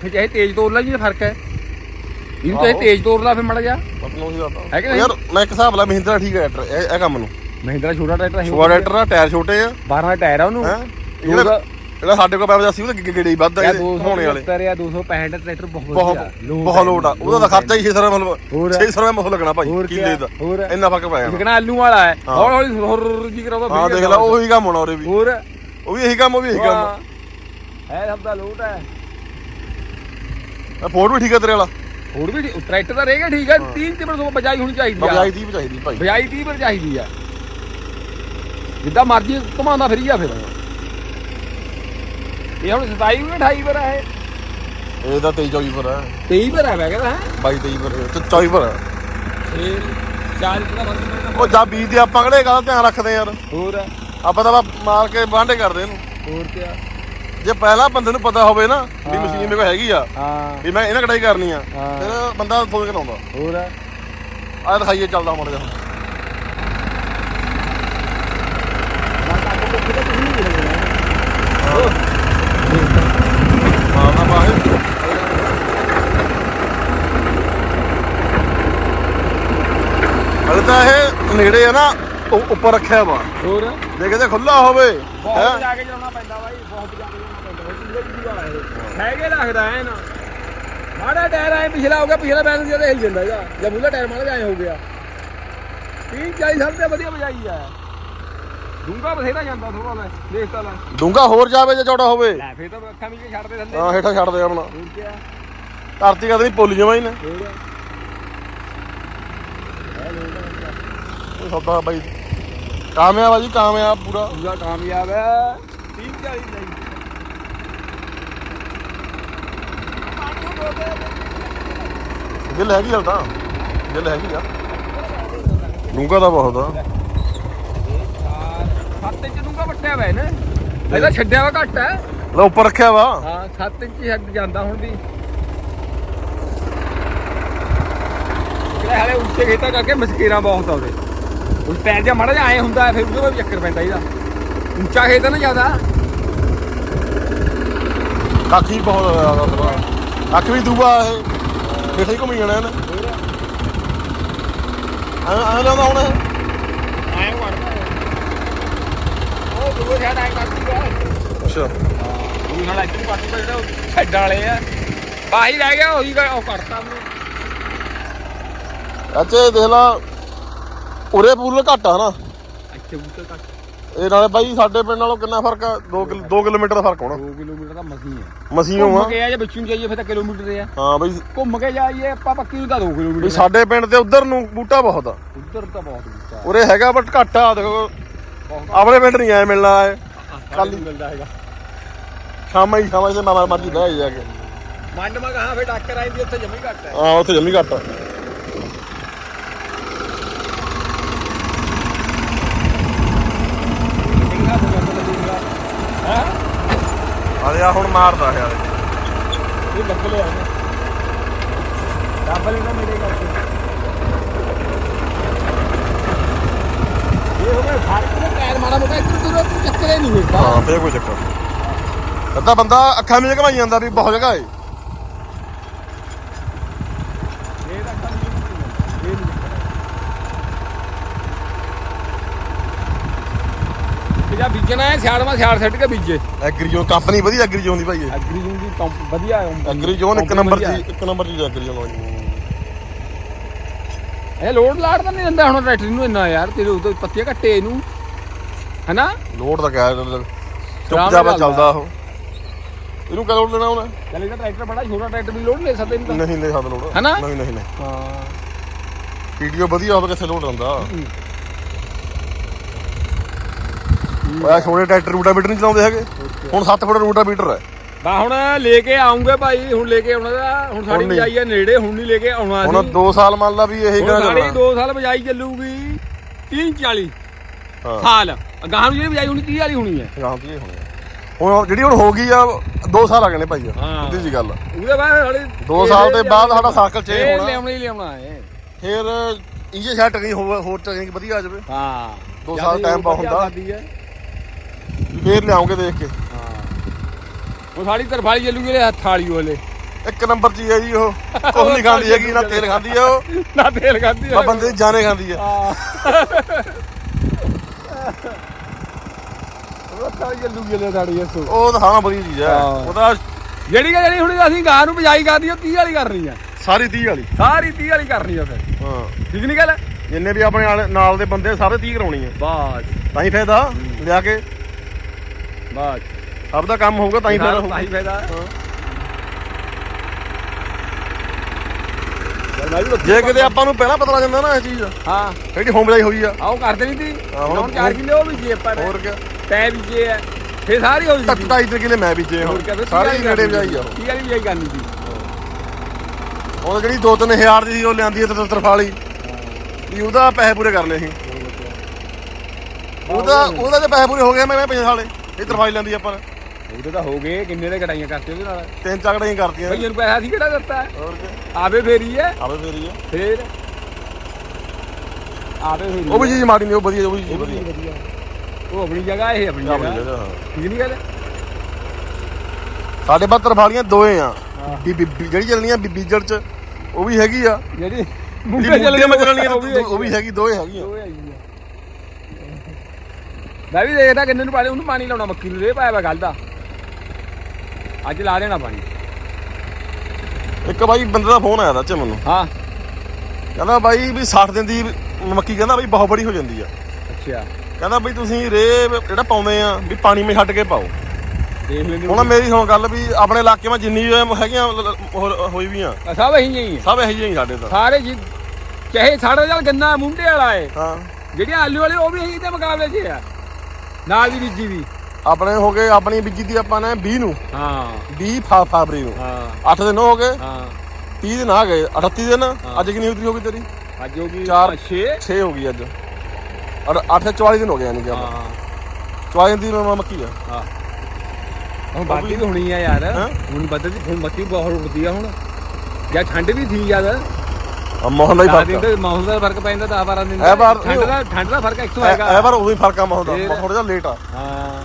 ਫਿਰ ਚਾਹੇ ਤੇਜ਼ ਤੋਰ ਲਾ ਜੀ ਫ਼ਰਕ ਹੈ। ਇਹਨੂੰ ਚਾਹੇ ਆਹੋ। ਤੇਜ਼ ਤੋਰ ਲਾ ਫਿਰ ਮੜ ਜਾ। ਉਹੀ ਹੈ ਕਿ ਨਹੀਂ? ਯਾਰ ਮੈਂ ਇੱਕ ਹਿਸਾਬ ਲਾ ਮਹਿੰਦਰਾ ਠੀਕ ਹੈ ਟਰੈਕਟਰ ਇਹ ਇਹ ਕੰਮ ਨੂੰ। ਮਹਿੰਦਰਾ ਛੋਟਾ ਟਰੈਕਟਰ ਹੈ। ਛੋਟਾ ਟਰੈਕਟਰ ਆ ਟਾਇਰ ਛੋਟੇ ਆ। 12 ਦਾ ਟਾਇਰ ਆ ਉਹਨੂੰ। ਹੈ? ਦਾ- ਜਿਹੜਾ ਸਾਡੇ ਕੋਲ ਪੈਪ ਸੀ ਉਹ ਤਾਂ ਗੇੜੇ ਹੀ ਵੱਧ ਆ ਹੋਣੇ ਵਾਲੇ। 270 ਜਾਂ 265 ਟਰੈਕਟਰ ਬਹੁਤ ਬਹੁਤ ਲੋਟ ਆ ਉਹਦਾ ਤਾਂ ਖਰਚਾ ਹੀ 600 ਰੁਪਏ ਮਤਲਬ ਹੋਰ। 600 ਰੁਪਏ ਮਸੋਂ ਲੱਗਣਾ ਭਾਈ ਕਿੱਲੇ ਦਾ। ਇੰਨਾ ਫ਼ਰਕ ਪੈ ਜਾਣਾ। ਜਿਕਣਾ ਆਲੂ ਵਾਲਾ ਹੈ। ਹੌਲੀ ਹੌਲੀ ਹੋਰ ਜੀ ਕਰਾਉਂਦਾ ਹਾਂ ਦੇਖ ਲੈ ਉਹੀ ਕੰਮ ਹੋਣਾ ਉਹਦੇ ਵੀ। ਹੋਰ? ਉਹ ਵੀ ਇਹੀ ਕੰਮ ਉਹ ਵੀ ਇਹੀ ਕੰਮ। ਹੈ ਸਭ ਦਾ ਲੋਟ ਹੈ। ਫੋੜ ਵੀ ਠੀਕ ਹੈ ਤੇਰੇ ਵਾਲਾ? ਹੋਰ ਵੀ ਟਰੈਕਟਰ ਦਾ ਰਹੇਗਾ ਠੀਕ ਹੈ 30 ਤੇ ਪਰ ਬਜਾਈ ਹੋਣੀ ਚਾਹੀਦੀ ਆ। ਬਜਾਈ ਦੀ ਵੀ ਚਾਹੀਦੀ ਭਾਈ। ਬਜਾਈ 30 ਪਰ ਚਾਹੀਦੀ ਆ। ਜਿੱਦਾਂ ਮਰਜ਼ੀ ਘੁਮਾਉਂਦਾ ਫਿਰੀ ਜਾ ਫਿਰ। ਇਹ ਹੁਣ 27 ਵੀ 28 ਪਰ ਹੈ ਇਹ। ਤਾਂ 23 24 ਪਰ ਹੈ 23 ਪਰ ਹੈ ਮੈਂ ਕਹਿੰਦਾ ਹੈ? 22 23 ਪਰ ਤੇ 24 ਪਰ ਹੈ ਚਾਰ ਦਾ ਫ਼ਰਕ ਉਹ ਜਾ ਬੀਜ ਦੇ ਆਪਾਂ ਕਿਹੜੇ ਗੱਲ ਧਿਆਨ ਰੱਖਦੇ ਯਾਰ। ਹੋਰ ਆਪਾਂ ਤਾਂ ਮਾਰ ਕੇ ਬਾਂਡੇ ਕਰਦੇ ਇਹਨੂੰ। ਹੋਰ ਕਿਆ ਜੇ ਪਹਿਲਾਂ ਬੰਦੇ ਨੂੰ ਪਤਾ ਹੋਵੇ ਨਾ ਵੀ ਮਸ਼ੀਨ ਮੇਰੇ ਕੋਲ ਹੈਗੀ ਆ ਹਾਂ। ਵੀ ਮੈਂ ਇਹਨਾਂ ਕਢਾਈ ਕਰਨੀ ਆ। ਫਿਰ ਬੰਦਾ ਸੋਚ ਕੇ ਲਾਉਂਦਾ। ਹੋਰ ਆ? ਦਿਖਾਈਏ ਚੱਲਦਾ ਮੜ ਜਾ ਇੱਥੇ ਤਾਂ ਕੁਝ ਨਹੀਂ ਮਿਲਦਾ ਹਾਂ ਨਾ ਬਾਹਰ ਹਲੇ ਤਾਂ ਇਹ ਨੇੜੇ ਆ ਨਾ ਉਹ ਉੱਪਰ ਰੱਖਿਆ ਵਾ। ਹੋਰ? ਜੇ ਕਿਤੇ ਖੁੱਲਾ ਹੋਵੇ ਬਹੁਤ ਜਾ ਕੇ ਜਾਣਾ ਪੈਂਦਾ ਬਾਈ ਬਹੁਤ ਜਾ ਕੇ ਜਾਣਾ ਪੈਂਦਾ ਬਾਈ ਕਿਹਦੇ ਦੀ ਵਾਲਾ ਇਹ। ਹੈਗੇ ਲੱਗਦਾ ਐ ਨਾ। ਮਾੜਾ ਟਾਇਰ ਐ ਪਿਛਲਾ ਹੋ ਗਿਆ ਪਿਛਲਾ ਬੈਲੈਂਸ ਜ਼ਿਆਦਾ ਹਿਲ ਜਾਂਦਾ ਜਾਂ। ਜਾਂ ਮੂਲਾ ਟਾਇਰ ਮਾੜਾ ਜਾਏ ਹੋ ਗਿਆ। 30 40 ਸਾਲ ਤੇ ਵਧੀਆ ਬਜਾਈ ਆ। ਡੂੰਗਾ ਬਥੇਰਾ ਜਾਂਦਾ ਥੋੜਾ ਲੈ ਦੇਖ ਤਾਂ ਲੈ। ਡੂੰਗਾ ਹੋਰ ਜਾਵੇ ਜੇ ਚੌੜਾ ਹੋਵੇ। ਲੈ ਫੇਰ ਤਾਂ ਅੱਖਾਂ ਵੀ ਕੇ ਛੱਡਦੇ ਥੱਲੇ। ਹਾਂ ਹੇਠਾਂ ਛੱਡ ਦੇ ਆਪਣਾ। ਧਰਤੀ ਕਦੇ ਨਹੀਂ ਭੁੱਲ ਜਾਵਾਂ ਇਹਨੇ ਹੋਰ ਇਹ ਸੌਦਾ ਬਾਈ। ਕਾਮਯਾਬ ਆ ਜੀ ਕਾਮਯਾਬ ਪੂਰਾ। ਪੂਰਾ ਕਾਮਯਾਬ ਹੈ 30 40 ਲਈ। ਗਿੱਲ ਹੈਗੀ ਹਲ ਤਾਂ। ਗਿੱਲ ਹੈਗੀ ਆ। ਡੂੰਗਾ ਦਾ ਬਹੁਤ ਆ। ਸੱਤ ਇੰਚ ਡੂੰਗਾ ਵੱਟਿਆ ਵਾ ਇਹਨੇ। ਇਹਦਾ ਛੱਡਿਆ ਵਾ ਘੱਟ ਹੈ ਲੈ ਉੱਪਰ ਰੱਖਿਆ ਵਾ। ਹਾਂ 7 ਇੰਚ ਹੀ ਅੱਗ ਜਾਂਦਾ ਹੁਣ ਵੀ। ਕਿਹੜੇ ਹਾਲੇ ਉੱਚੇ ਖੇਤਾਂ ਕਰਕੇ ਮਸਕੀਰਾਂ ਬਹੁਤ ਆ ਉਹ ਪੈਰ ਜਿਹਾ ਮਾੜਾ ਜਿਹਾ ਐ ਹੁੰਦਾ ਫਿਰ ਉਹਦੇ ਵੀ ਚੱਕਰ ਪੈਂਦਾ ਇਹਦਾ। ਉੱਚਾ ਖੇਤ ਹੈ ਨਾ ਜ਼ਿਆਦਾ। ਕੱਖ ਹੀ ਬਹੁਤ ਉਹਦਾ ਭਰਾ। ਕੱਖ ਵੀ ਦੂਆ ਇਹ ਕਿੱਥੇ ਘੁੰਮੀ ਜਾਣਾ ਇਹਨੇ। ਐਂ ਲਾਉਂਦਾ ਹੁਣ ਐ ਵੜਦਾ। ਉਹ ਦੂਏ ਕਰਦੀ ਹੈ ਅੱਛਾ। ਉਹ ਨਾਲ ਇੱਥੇ ਪਾਰਟੀ ਦਾ ਜਿਹੜਾ ਛੱਡਾਂ ਵਾਲੇ ਆ। ਬਾਹੀ ਰਹਿ ਗਿਆ ਉਹੀ ਉਹ ਕਰਤਾ ਅੱਛਾ ਦੇਖ ਲਾ। ਉਰੇ ਪੂਲ ਘੱਟ ਆ ਨਾ। ਇੱਥੇ ਬੂਟੇ ਤੱਕ ਇਹ ਨਾਲੇ ਬਾਈ ਸਾਡੇ ਪਿੰਡ ਨਾਲੋਂ ਕਿੰਨਾ ਫ਼ਰਕ ਆ? 2 2 ਕਿਲੋਮੀਟਰ ਦਾ ਫ਼ਰਕ ਹੋਣਾ। 2 ਕਿਲੋਮੀਟਰ ਦਾ ਮਸੀ ਹੈ ਮਸੀਓਂ ਆ ਘੁੰਮ ਕੇ ਆ ਜੇ ਵਿੱਚੋਂ ਨੂੰ ਜਾਈਏ ਫਿਰ ਤਾਂ ਕਿਲੋਮੀਟਰ ਹੈ ਹਾਂ ਬਈ। ਘੁੰਮ ਕੇ ਜਾਈਏ ਆਪਾਂ ਪੱਕੀ ਨੂੰ ਤਾਂ 2 ਵੀ ਕਿਲੋਮੀਟਰ ਸਾਡੇ ਪਿੰਡ ਤੇ ਉਧਰ ਨੂੰ ਬੂਟਾ ਬਹੁਤ ਆ। ਉੱਧਰ ਤਾਂ ਬਹੁਤ ਬੂਟਾ ਉਰੇ ਹੈਗਾ ਬਟ ਘੱਟ ਆ ਦੇਖੋ। ਬਹੁਤ। ਆਪਣੇ ਪਿੰਡ ਨਹੀਂ ਆਏ ਮਿਲਣਾ ਆਏ ਕੱਲ ਹੀ ਮਿਲਦਾ ਹੈਗਾ। ਸ਼ਾਮਾਂ ਹੀ ਸ਼ਾਮਾਂ ਸੇ ਮਾਮਾ ਮਰਜ਼ੀ ਬਹਿ ਜਾ ਕੇ। ਮੰਡ ਮਾ ਕਹਾਂ ਫੇ ਟੱਕਰ ਆਈਂਦੀ ਉੱਥੇ ਜਮੀ ਘੱਟ ਹੈ ਹਾਂ ਉੱਥੇ ਜੰਮੀ ਘੱਟ ਆ ਕਿੰਨਾ ਹੋ ਗਿਆ ਪਤਾ ਦੂੰਗਾ ਹੈ ਆ ਹੁਣ ਮਾਰਦਾ ਹੈ ਇਹ ਲੱਗ ਲਿਆ ਡਬਲ ਇਹਨਾਂ ਮੇਰੇ ਕਰਕੇ ਇਹ ਹੋ ਗਿਆ ਫ਼ਰਕ ਨੇ ਪੈਰ ਮਾੜਾ ਮੋਟਾ ਇੱਧਰ ਤੋਂ ਚੱਕਰੇ ਨਹੀਂ ਹੁੰਦਾ। ਹਾਂ ਫੇਰ ਕੋਈ ਚੱਕਰ। ਅੱਧਾ ਬੰਦਾ ਅੱਖਾਂ ਵਿੱਚ ਘਮਾਈ ਜਾਂਦਾ ਵੀ ਬਹੁਤ ਜਗ੍ਹਾ ਏ ਇਹ ਤਾਂ ਕੰਮ ਨਹੀਂ ਇਹ ਨਹੀਂ ਜਿਹੜਾ ਬੀਜਣਾ ਹੈ ਸਿਆੜ ਮਾ ਸਿਆੜ ਸੱਟ ਕੇ ਬੀਜੇ। ਐਗਰੀ ਜ਼ੋਨ ਕੰਪਨੀ ਵਧੀਆ ਐਗਰੀ ਜ਼ੋਨ ਦੀ ਭਾਈ ਇਹ। ਐਗਰੀ ਜੂਨ ਦੀ ਕੰਪ ਵਧੀਆ ਹੈ ਐਗਰੀ ਜ਼ੋਨ ਇੱਕ ਨੰਬਰ ਦੀ ਇੱਕ ਨੰਬਰ ਦੀ ਐਗਰੀ ਜ਼ੋਨ ਇਹ। ਲੋਡ ਲਾੜ ਤਾਂ ਨਹੀਂ ਦਿੰਦਾ ਹੁਣ ਟਰੈਕਟਰ ਨੂੰ ਇੰਨਾ ਯਾਰ ਤੇਰੇ ਉਦੋਂ ਪੱਤੀਆਂ ਘੱਟੇ ਇਹਨੂੰ। ਹੈਨਾ? ਲੋਡ ਤਾਂ ਕਹਿ ਚੁੱਪ ਨਾਲ ਜਾਵਾ ਚੱਲਦਾ। ਉਹ। ਇਹਨੂੰ ਕਦੋਂ ਲੋਡ ਲੈਣਾ ਉਹਨੇ ਚੱਲ ਇਹਦਾ ਟਰੈਕਟਰ ਬੜਾ ਛੋਟਾ ਟਰੈਕਟਰ ਵੀ ਲੋਡ ਲੈ ਸਕਦੇ ਇਹਨੂੰ ਤਾਂ ਨਹੀਂ ਲੈ ਸਕਦਾ ਲੋਡ। ਹਨਾ? ਨਹੀਂ ਨਹੀਂ ਨਹੀਂ। ਹਾਂ। ਵੀਡੀਓ ਵਧੀਆ ਹੋਵੇ ਕਿੱਥੇ ਲੋਡ ਹੁੰਦਾ। ਉਹ ਛੋਟੇ ਟਰੈਕਟਰ ਰੂਟਾ ਬੀਟਰ ਨਹੀਂ ਚਲਾਉਂਦੇ ਹੈਗੇ। ਹੁਣ 7 ਫੁੱਟ ਰੂਟਾ ਬੀਟਰ ਹੈ। ਬਾ ਹੁਣ ਲੈ ਕੇ ਆਉਂਗੇ ਭਾਈ ਹੁਣ ਲੈ ਕੇ ਆਉਣਾ ਦਾ ਹੁਣ ਸਾਡੀ ਨਹੀਂ। ਬਜਾਈ ਆ ਨੇੜੇ ਹੁਣ ਨਹੀਂ ਲੈ ਕੇ ਆਉਣਾ ਹੁਣ ਸੀ 2 ਸਾਲ ਮੰਨ ਲਾ ਵੀ ਇਹੀ ਗੱਲ ਸਾਡੀ ਚੱਲਣਾ 2 ਸਾਲ ਬਜਾਈ ਚੱਲੂਗੀ 30 40 ਹਾਂ। ਸਾਲ। ਗਾਹਾਂ ਨੂੰ ਜਿਹੜੀ ਬਜਾਈ ਹੋਣੀ 30 ਵਾਲੀ ਹੋਣੀ ਹੈ। ਗਾਂ ਦੀ ਹੋਣੀ ਆ। ਹੁਣ ਜਿਹੜੀ ਹੁਣ ਹੋ ਗਈ ਆ 2 ਸਾਲ ਆ ਗਏ ਨੇ ਭਾਈ ਹਾਂ। ਸਿੱਧੀ ਜੀ ਗੱਲ ਉਹਦੇ ਬਾਅਦ ਸਾਡੇ ਦੋ ਸਾਲ ਦੇ ਬਾਅਦ ਸਾਡਾ ਸਾਈਕਲ ਇਹ ਹੋਣਾ। ਲਿਆਉਣਾ ਹੀ ਲਿਆਉਣਾ ਹੈ। ਫਿਰ ਇੰਜੇ ਛੱਟ ਗਈ ਹੋਰ ਟਕਨੀਕ ਵਧੀਆ ਆ ਜਾਵੇ। ਹਾਂ। ਦੋ ਜਦ ਸਾਲ ਇਹ time ਪਾ ਹੁੰਦਾ। ਹੈ ਫੇਰ ਲਿਆਉਂਗੇ ਦੇਖ ਕੇ। ਹਾਂ। ਉਹ ਸਾਡੀ ਤਰਫਾਲੀ ਚੱਲੂਗੀ ਲੈ ਹੱਥ ਵਾਲੀ ਵਾਲੇ। ਇੱਕ ਨੰਬਰ ਚੀਜ਼ ਹੈ ਜੀ ਉਹ। ਕੁਝ ਨਹੀਂ ਖਾਂਦੀ ਹੈਗੀ ਨਾ ਤੇਲ ਖਾਂਦੀ ਆ ਉਹ। ਨਾ ਤੇਲ ਖਾਂਦੀ ਆ ਬੰਦੇ ਦੀ ਜਾਨੇ ਖਾਂਦੀ ਹਾਂ। ਉਹ ਤਾਂ ਚੱਲੂਗੀ ਲੈ ਸਾਡੀ ਇਹ ਉਹ ਤਾਂ ਹਾਂ ਵਧੀਆ ਚੀਜ਼ ਹੈ। ਹਾਂ। ਉਹਦਾ ਜਿਹੜੀ ਕਿ ਜਿਹੜੀ ਹੁਣ ਅਸੀਂ ਗਾਂ ਨੂੰ ਬਜਾਈ ਕਰਦੀ ਉਹ 30 ਵਾਲੀ ਕਰਨੀ ਆ ਸਾਰੀ 30 ਵਾਲੀ। ਸਾਰੀ 30 ਵਾਲੀ ਕਰਨੀ ਆ ਫਿਰ। ਹਾਂ। ਠੀਕ ਨਹੀਂ ਗੱਲ? ਜਿੰਨੇ ਵੀ ਆਪਣੇ ਆਲੇ- ਨਾਲ ਦੇ ਬੰਦੇ ਸਾਰੇ 30 ਕਰਾਉਣੀ ਹੈ। ਬਾਸ। ਤਾਂ ਹੀ ਫਾਇਦਾ ਲਿਆ ਕੇ। ਬਾਸ ਸਭ ਦਾ ਕੰਮ ਹੋਊਗਾ ਤਾਂ ਹੀ ਫਾਇਦਾ ਹੋਊਗਾ ਤਾਂ ਹੀ ਫਾਇਦਾ। ਵੀ ਜੇ ਕਿਤੇ ਆਪਾਂ ਨੂੰ ਪਹਿਲਾਂ ਪਤਾ ਲੱਗ ਜਾਂਦਾ ਨਾ ਇਹ ਚੀਜ਼। ਹਾਂ। ਜਿਹੜੀ ਹੋਮ ਬਜਾਈ ਹੋਈ ਆ। ਆਓ ਕਰਦੇ ਨਹੀਂ ਤੀ ਹੁਣ- ਹੁਣ 4 ਕਿਲੋ ਵੀ ਜੇ ਆਪਾਂ ਹੋਰ ਕਿਆ। ਤੈ ਵੀ ਜੇ ਹੈ। ਫੇਰ ਸਾਰੀ ਹੋ ਢਾਈ ਤਿੰਨ ਕਿਲੇ ਮੈਂ ਹੋਰ ਹੁਣ। ਕਿਆ ਫਿਰ ਸਾਰੀ ਨੇੜੇ ਬਜਾਈ ਆ। 30 ਵਾਲੀ ਬਜਾਈ ਕਰਨੀ ਸੀ। ਉਹ ਜਿਹੜੀ 2-3000 ਦੀ ਸੀ ਉਹ ਲਿਆਂਦੀ ਤੇ ਤਰਫਾਲੀ ਵੀ ਉਹਦਾ ਪੈਸੇ ਪੂਰੇ ਕਰਨੇ ਸੀ ਉਹਦਾ ਉਹਦਾ ਜੇ ਪੈਸੇ ਪੂਰੇ ਹੋ ਗਏ ਮੈਂ ਮੈਂ ਪੈਸੇ ਸਾਲੇ ਇਹ ਤਰਫਾਲੀ ਲੈਂਦੀ ਆਪਾਂ ਨੇ। ਉਹਦੇ ਤਾਂ ਹੋ ਗਏ ਕਿੰਨੇ ਦੇ ਕਟਾਈਆਂ ਕਰਤੇ ਉਹਦੇ ਨਾਲ? ਤਿੰਨ ਚਾਕੜਾਂ ਹੀ ਕਰਤੀਆਂ। ਭਈਏ ਨੂੰ ਪੈਸਾ ਸੀ ਕਿਹੜਾ ਦਿੱਤਾ? ਹੈ? ਹੋਰ ਕੀ? ਆਵੇ ਫੇਰੀ ਹੈ। ਆਵੇ ਫੇਰੀ ਆ ਫੇਰ? ਆਵੇ ਫੇਰੀ ਉਹ ਵੀ ਚੀਜ਼ ਮਾੜੀ ਨਹੀਂ ਉਹ ਵਧੀਆ ਉਹ ਵੀ ਚੀਜ਼ ਵਧੀਆ। ਵਧੀਆ। ਉਹ ਆਪਣੀ ਜਗ੍ਹਾ ਇਹ ਆਪਣੀ ਜਗ੍ਹਾ। ਹਾਂ। ਠੀਕ ਨਹੀਂ ਗੱਲ? ਸਾਡੇ ਬਾਤ ਤਰਫਾਲੀਆਂ ਦੋਏ ਆ। ਹਾਂ। ਬੀ ਬੀ- ਬੀ- ਜਿਹੜੀ ਚੱਲਣੀ ਆ ਬੀਜੜ ਚ ਉਹ ਵੀ ਹੈਗੀ ਆ। ਜਿਹੜੀ ਮੁੰਡੇ ਮਚਲਣੀਆਂ ਉਹ ਵੀ ਹੈਗੀ ਦੋਏ ਹੈਗੀਆਂ। ਆ। ਮੈਂ ਵੀ ਦੇਖਦਾ ਕਿੰਨੇ ਨੂੰ ਪਾਣੀ ਉਹਨੂੰ ਪਾਣੀ ਲਾਉਣਾ ਮੱਕੀ ਨੂੰ ਰੇ ਪਾਇਆ ਵਾ ਗੱਲ ਦਾ। ਅੱਜ ਲਾ ਦੇਣਾ ਪਾਣੀ। ਇੱਕ ਬਾਈ ਬੰਦੇ ਦਾ ਫੋਨ ਆਇਆ ਤਾ ਚ ਮੈਨੂੰ। ਹਾਂ। ਕਹਿੰਦਾ ਬਾਈ ਵੀ 60 ਦਿਨ ਦੀ ਮੱਕੀ ਕਹਿੰਦਾ ਬਈ ਬਹੁਤ ਬੜੀ ਹੋ ਜਾਂਦੀ ਆ। ਅੱਛਾ। ਕਹਿੰਦਾ ਬਈ ਤੁਸੀਂ ਰੇ ਜਿਹੜਾ ਪਾਉਂਦੇ ਆ ਵੀ ਪਾਣੀ ਮੇ ਛੱਡ ਕੇ ਪਾਓ। ਦੇਖ ਲੈਂਦੇ ਹੁਣ ਮੇਰੀ ਹੁਣ ਗੱਲ ਵੀ ਆਪਣੇ ਇਲਾਕੇ 'ਮਾ ਜਿੰਨੀ ਹੈਗੀਆਂ ਹੋਈ ਵੀ ਆ। ਸਭ ਇਹੀ ਜਿਹੀ ਆ। ਸਭ ਇਹੋ ਜਿਹੀਆਂ ਹੀ ਸਾਡੇ ਤਾਂ। ਸਾਰੇ ਜੀ ਚਾਹੇ ਸਾਡਾ ਚੱਲ ਗੰਨਾ ਮੁੰਡੇ ਵਾਲਾ ਏ। ਹਾਂ। ਜਿਹੜੀਆਂ ਆਲੂ ਵਾਲੇ ਉਹ ਵੀ ਇਹੀ ਦੇ ਮੁਕਾਬਲੇ 'ਚ ਆ। ਨਾਲ ਦੀ ਬੀਜੀ ਵੀ। ਆਪਣੇ ਹੋ ਗਏ ਆਪਣੀ ਬੀਜੀ ਦੀ ਆਪਾਂ ਨੇ 20 ਨੂੰ। ਹਾਂ। 20 ਫਾ ਫਰਵਰੀ ਨੂੰ। ਹਾਂ। 8 ਦਿਨ ਹੋ ਗਏ। ਹਾਂ। 30 ਦਿਨ ਆ ਗਏ। 38 ਦਿਨ। ਅੱਜ ਕਿੰਨੀ ਉਤਰੀ ਹੋ ਗਈ ਤੇਰੀ? ਅੱਜ ਹੋ ਗਈ ਚਾਰ। 6 6 ਹੋ ਗਈ ਅੱਜ। ਔਰ 8 44 ਦਿਨ ਹੋ ਗਏ ਯਾਨੀ ਕਿ ਹਾਂ। 44 ਦਿਨ ਦੀ ਮ- ਮੱਕੀ ਆ। ਹਾਂ। ਹੁਣ ਬਾਕੀ ਵੀ ਹੋਣੀ ਆ ਯਾਰ। ਹੈਂ? ਹੁਣ ਬਦਲ ਹੁਣ ਬੱਤੀ ਬਹੁਤ ਉੱਡਦੀ ਆ ਹੁਣ। ਜਾਂ ਠੰਡ ਵੀ ਥੀ ਆ ਮੌਸਮ ਦਾ ਹੀ ਦਸ ਫ਼ਰਕ ਦਿਨ ਆ ਤੇ ਮੌਸਮ ਦਾ ਫ਼ਰਕ ਪੈਂਦਾ 10 12 ਦਿਨ ਇਹ ਵਾਰ- ਠੰਡ ਦਾ ਠੰਡ ਦਾ ਫ਼ਰਕ 100 ਐ ਹੈਗਾ ਐ ਵਾਰ ਉਦੋਂ ਹੀ ਫ਼ਰਕ ਆ ਮੌਸਮ ਦਾ ਫੇਰ- ਥੋੜਾ ਜਿਹਾ ਲੇਟ ਆ ਹਾਂ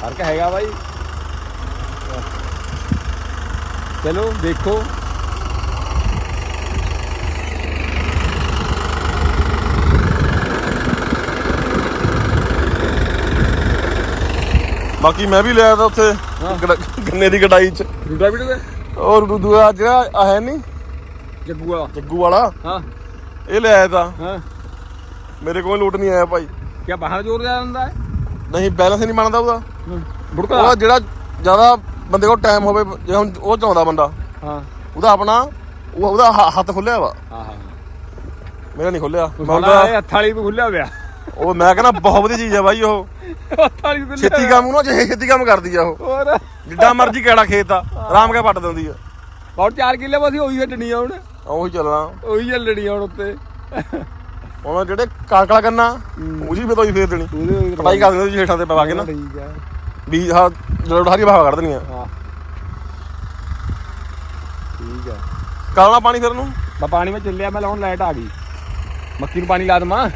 ਫ਼ਰਕ ਹੈਗਾ ਬਾਈ ਚਲੋ ਦੇਖੋ ਬਾਕੀ ਮੈਂ ਵੀ ਲਿਆ ਤਾ ਉੱਥੇ ਹਾਂ। ਗੜ- ਗੰਨੇ ਦੀ ਕਟਾਈ 'ਚ ਦੂਡਾ ਵੀ ਤੇ ਔਰ ਦੂਆ ਜਿਹੜਾ ਆ ਹੈ ਨਹੀਂ ਜੱਗੂ ਵਾਲਾ। ਜੱਗੂ ਵਾਲਾ? ਹਾਂ। ਇਹ ਲਿਆਇਆ ਤਾਂ। ਹਾਂ। ਮੇਰੇ ਕੋਲ ਲੋਟ ਨਹੀਂ ਆਇਆ ਭਾਈ। ਕੀ ਬਾਹਰ ਜ਼ੋਰ ਜਾ ਜਾਂਦਾ ਹੈ? ਨਹੀਂ ਬੈਲੈਂਸ ਨਹੀਂ ਬਣਦਾ ਉਹਦਾ। ਬੁੜਕਾ। ਉਹਦਾ ਜਿਹੜਾ ਜ਼ਿਆਦਾ ਬੰਦੇ ਕੋਲ ਟਾਈਮ ਹੋਵੇ ਜੇ ਹੁਣ ਉਹ ਚਾਹੁੰਦਾ ਬੰਦਾ ਹਾਂ। ਉਹਦਾ ਆਪਣਾ ਉਹ ਉਹਦਾ ਹੱਥ ਖੁੱਲਿਆ ਵਾ। ਹਾਂ ਹਾਂ। ਮੇਰਾ ਨਹੀਂ ਖੁੱਲਿਆ। ਮੈਂ ਉਹਦਾ ਹੱਥ ਵਾਲੀ ਵੀ ਖੁੱਲਿਆ ਪਿਆ। ਉਹ ਮੈਂ ਕਹਿੰਦਾ ਬਹੁਤ ਵਧੀਆ ਚੀਜ਼ ਆ ਬਾਈ ਉਹ। ਛੇਤੀ ਕੰਮ ਨੂੰ ਜੇ ਛੇਤੀ ਕੰਮ ਕਰਦੀ ਆ ਉਹ। ਹੋਰ। ਜਿੱਡਾ ਮਰਜ਼ੀ ਕਿਹੜਾ ਖੇਤ ਆ ਆਰਾਮ ਕੇ ਪੱਟ ਦਿੰਦੀ ਆ। ਹੋਰ 4 ਕਿੱਲੇ ਬਸ ਉਹੀ ਛੱਡਣੀ ਆ ਹੁਣ। ਉਹੀ ਚੱਲਣਾ। ਉਹੀ ਚੱਲਣੀ ਆ ਹੁਣ ਉੱਤੇ। ਹੁਣ ਜਿਹੜੇ ਕਾਕਲਾ ਕਰਨਾ ਉਹਦੀ ਵੀ ਤੋਈ ਫੇਰ ਦੇਣੀ। ਕਟਾਈ ਕਰ ਦਿੰਦੇ ਜੀ ਹੇਠਾਂ ਤੇ ਪਵਾ ਕੇ ਨਾ। ਠੀਕ ਆ। ਵੀ ਹਾਂ ਜਦੋਂ ਸਾਰੀ ਬਾਹਰ ਕੱਢ ਦੇਣੀ ਆ ਹਾਂ। ਠੀਕ ਆ। ਕਾਲਣਾ ਪਾਣੀ ਫਿਰ ਨੂੰ ਮੈਂ ਪਾਣੀ ਵਿੱਚ ਚੱਲਿਆ ਮੈਂ ਲਾਉਣ ਲਾਈਟ ਆ ਗਈ। ਮੱਕੀ ਨੂੰ ਪਾਣੀ ਲਾ ਦਵਾਂ।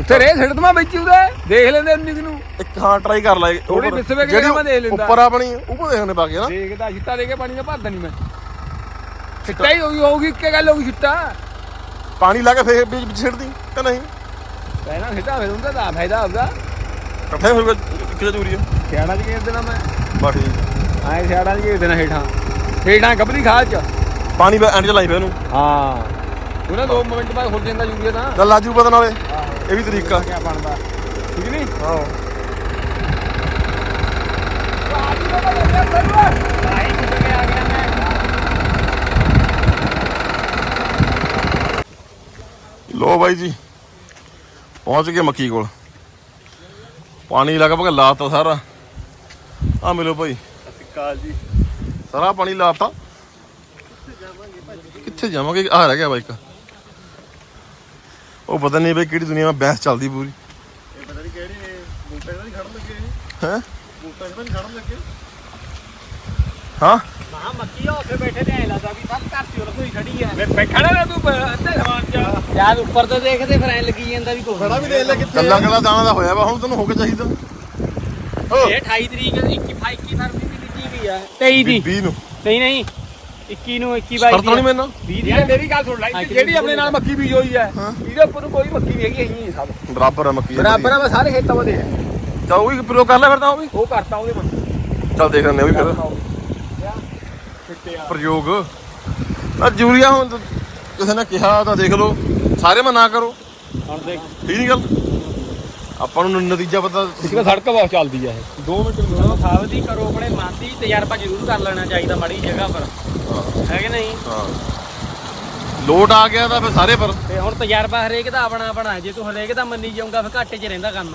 ਉੱਥੇ ਰੇ ਛੱਡ ਦਵਾਂ ਵਿੱਚ ਉਹਦੇ। ਦੇਖ ਲੈਂਦੇ ਉਨੀ ਨੂੰ। ਇੱਕ ਹਾਂ ਟਰਾਈ ਕਰ ਲੈ ਥੋੜੀ। ਮਿਸ ਵੇ ਕੇ ਮੈਂ ਦੇਖ ਲੈਂਦਾ। ਉੱਪਰ ਆਪਣੀ ਉੱਪਰ ਦੇਖਣੇ ਪਾ ਕੇ ਨਾ। ਦੇਖਦਾ ਛਿੱਟਾ ਦੇ ਕੇ ਪਾਣੀ ਦਾ ਭਰਦਾ ਨਹੀਂ ਮੈਂ। ਛਿੱਟਾ ਹੀ ਹੋਊਗੀ ਹੋਊਗੀ ਕਿ ਗੱਲ ਹੋਊਗੀ ਛਿੱਟਾ ਪਾਣੀ ਲਾ ਕੇ ਫੇਰ ਵਿੱਚ ਵਿੱਚ ਛੱਡਦੀ ਕਿ ਨਹੀਂ? ਪਹਿਲਾਂ ਛਿੱਟਾ ਫਿਰ ਹੁੰਦਾ ਤਾਂ ਫਾਇਦਾ ਹੋਊਗਾ ਇਕੱਠੇ ਹੋ ਕੇ ਕਿਹਦਾ ਚੂਰੀ ਆ? ਸਿਆਣਾ ਚ ਘੇਰ ਦੇਣਾ ਮੈਂ। ਬਸ ਠੀਕ। ਆਏ ਸਿਆਣਾ ਚ ਘੇਰ ਦੇਣਾ ਹੇਠਾਂ। ਹੇਠਾਂ ਕਬਲੀ ਖਾਲ ਚ। ਪਾਣੀ ਐਂਡ ਚ ਲਾਈ ਫੇਰ ਉਹਨੂੰ ਹਾਂ। ਉਹਨਾਂ ਦੋ ਮਿੰਟ ਬਾਅਦ ਖੁੱਲ ਜਾਂਦਾ ਯੂਰੀਆ ਤਾਂ। ਚੱਲ ਲਾਜੂ ਪਤਾ ਨਾਲੇ। ਇਹ ਵੀ ਤਰੀਕਾ। ਕਿਆ ਬਣਦਾ। ਠੀਕ ਨਹੀਂ ਹਾਂ। ਲੋ ਬਾਈ ਜੀ ਪਹੁੰਚ ਗਏ ਮੱਕੀ ਕੋਲ। ਪਾਣੀ ਲਗਭਗ ਲਾਤਾ ਸਾਰਾ। ਆ ਮਿਲੋ ਭਾਈ ਕਾਲ ਜੀ। ਸਾਰਾ ਪਾਣੀ ਲਾਤਾ। ਕਿੱਥੇ ਜਾਵਾਂਗੇ? ਆ ਰਹਿ ਗਿਆ ਬਾਈਕ ਉਹ ਪਤਾ ਨਹੀਂ ਬਈ ਕਿਹੜੀ ਦੁਨੀਆ ਵਿੱਚ ਬਹਿਸ ਚੱਲਦੀ ਪੂਰੀ। ਇਹ ਪਤਾ ਨਹੀਂ ਕਿਹੜੇ ਬੂਟੇ ਤਾਂ ਨਹੀਂ ਖੜਨ ਲੱਗੇ ਹੈ? ਬੂਟੇ ਤਾਂ ਨਹੀਂ ਖੜਨ ਲੱਗੇ। ਹਾਂ? ਮਹਾ ਮੱਕੀ ਆ ਉੱਥੇ ਬੈਠੇ ਤੇ ਐ ਲੱਗਦਾ ਵੀ ਸਭ ਧਰਤੀ ਉੱਤੇ ਹੀ ਖੜੀ ਆ। ਮੈਂ ਬੈਠਾ ਨਾ ਤੂੰ ਅੱਧੇ ਸਮਾਨ ਚ। ਯਾਰ ਉੱਪਰ ਤੋਂ ਦੇਖਦੇ ਫਿਰ ਐ ਲੱਗੀ ਜਾਂਦਾ ਵੀ ਕੋਈ ਵੀ ਦੇਖ ਲੈ ਕਿੱਥੇ ਕੱਲਾ ਕੱਲਾ ਦਾਣਾ ਦਾ ਹੋਇਆ ਵਾ ਹੁਣ ਤੈਨੂੰ ਹੋ ਕੇ ਚਾਹੀਦਾ। ਇਹ 28 ਤਰੀਕ 21 21 ਫਰਵਰੀ ਦੀ ਲਿਖੀ ਵੀ ਆ। 23 ਦੀ। 20 ਨੂੰ। ਨਹੀਂ ਨਹੀਂ। 21 ਨੂੰ 21 ਫ਼ਰਕ 22 ਤਾਂ ਨਹੀਂ ਮੈਨਾਂ 20 ਦੀ ਮੇਰੀ ਗੱਲ ਸੁਣ ਲੈ ਹਾਂ, ਜਿਹੜੀ ਆਪਣੇ ਨਾਲ ਮੱਕੀ ਬੀਜ ਹੋਈ ਹੈ ਹਾਂ। ਇਹਦੇ ਉੱਪਰ ਨੂੰ ਕੋਈ ਮੱਕੀ ਨਹੀਂ ਹੈਗੀ ਇਹੀ ਸਭ। ਬਰਾਬਰ ਹੈ ਮੱਕੀ ਬਰਾਬਰ ਮੈਂ ਸਾਰੇ ਖੇਤਾਂ ਉਹਦੇ ਹੈ ਚਾ ਉਹ ਵੀ ਪ੍ਰਯੋਗ ਕਰ ਲੈ ਫਿਰ ਤਾਂ ਉਹ ਵੀ। ਉਹ ਕਰਤਾ ਉਹਦੇ ਮੱਕੀ। ਚੱਲ ਦੇਖ ਲੈਂਦੇ ਆ ਉਹ ਵੀ ਫਿਰ। ਪ੍ਰਯੋਗ। ਆ ਜੂਰੀਆ ਹੁਣ ਕਿਸੇ ਨੇ ਕਿਹਾ ਤਾਂ ਦੇਖ ਲਓ। ਸਾਰੇ ਮੈਂ ਨਾ ਕਰੋ। ਹੁਣ ਦੇਖ। ਠੀਕ ਨਹੀਂ ਗੱਲ? ਆਪਾਂ ਨੂੰ ਨਤੀਜਾ ਪਤਾ ਤਾਂ ਸੜਕ ਬਹੁਤ ਚੱਲਦੀ ਆ ਇਹ। 2 ਮਿੰਟ ਚਲੋ ਸਾਵਧੀ ਕਰੋ ਆਪਣੇ ਮਨ ਦੀ ਤਜਰਬਾ ਜ਼ਰੂਰ ਕਰ ਲੈਣਾ ਚਾਹੀਦਾ ਮਾੜੀ ਜਗ੍ਹਾ ਪਰ। ਹਾਂ। ਹੈ ਕਿ ਨਹੀਂ? ਹਾਂ। ਲੋਟ ਆ ਗਿਆ ਤਾਂ ਫਿਰ ਸਾਰੇ ਪਰ। ਤੇ ਹੁਣ ਤਜਰਬਾ ਹਰੇਕ ਦਾ ਆਪਣਾ ਆਪਣਾ। ਜੇ ਤੂੰ ਹਰੇਕ ਦਾ ਮੰਨੀ ਜਾਊਗਾ ਫਿਰ ਘਾਟੇ 'ਚ ਰਹਿੰਦਾ ਕੰਮ।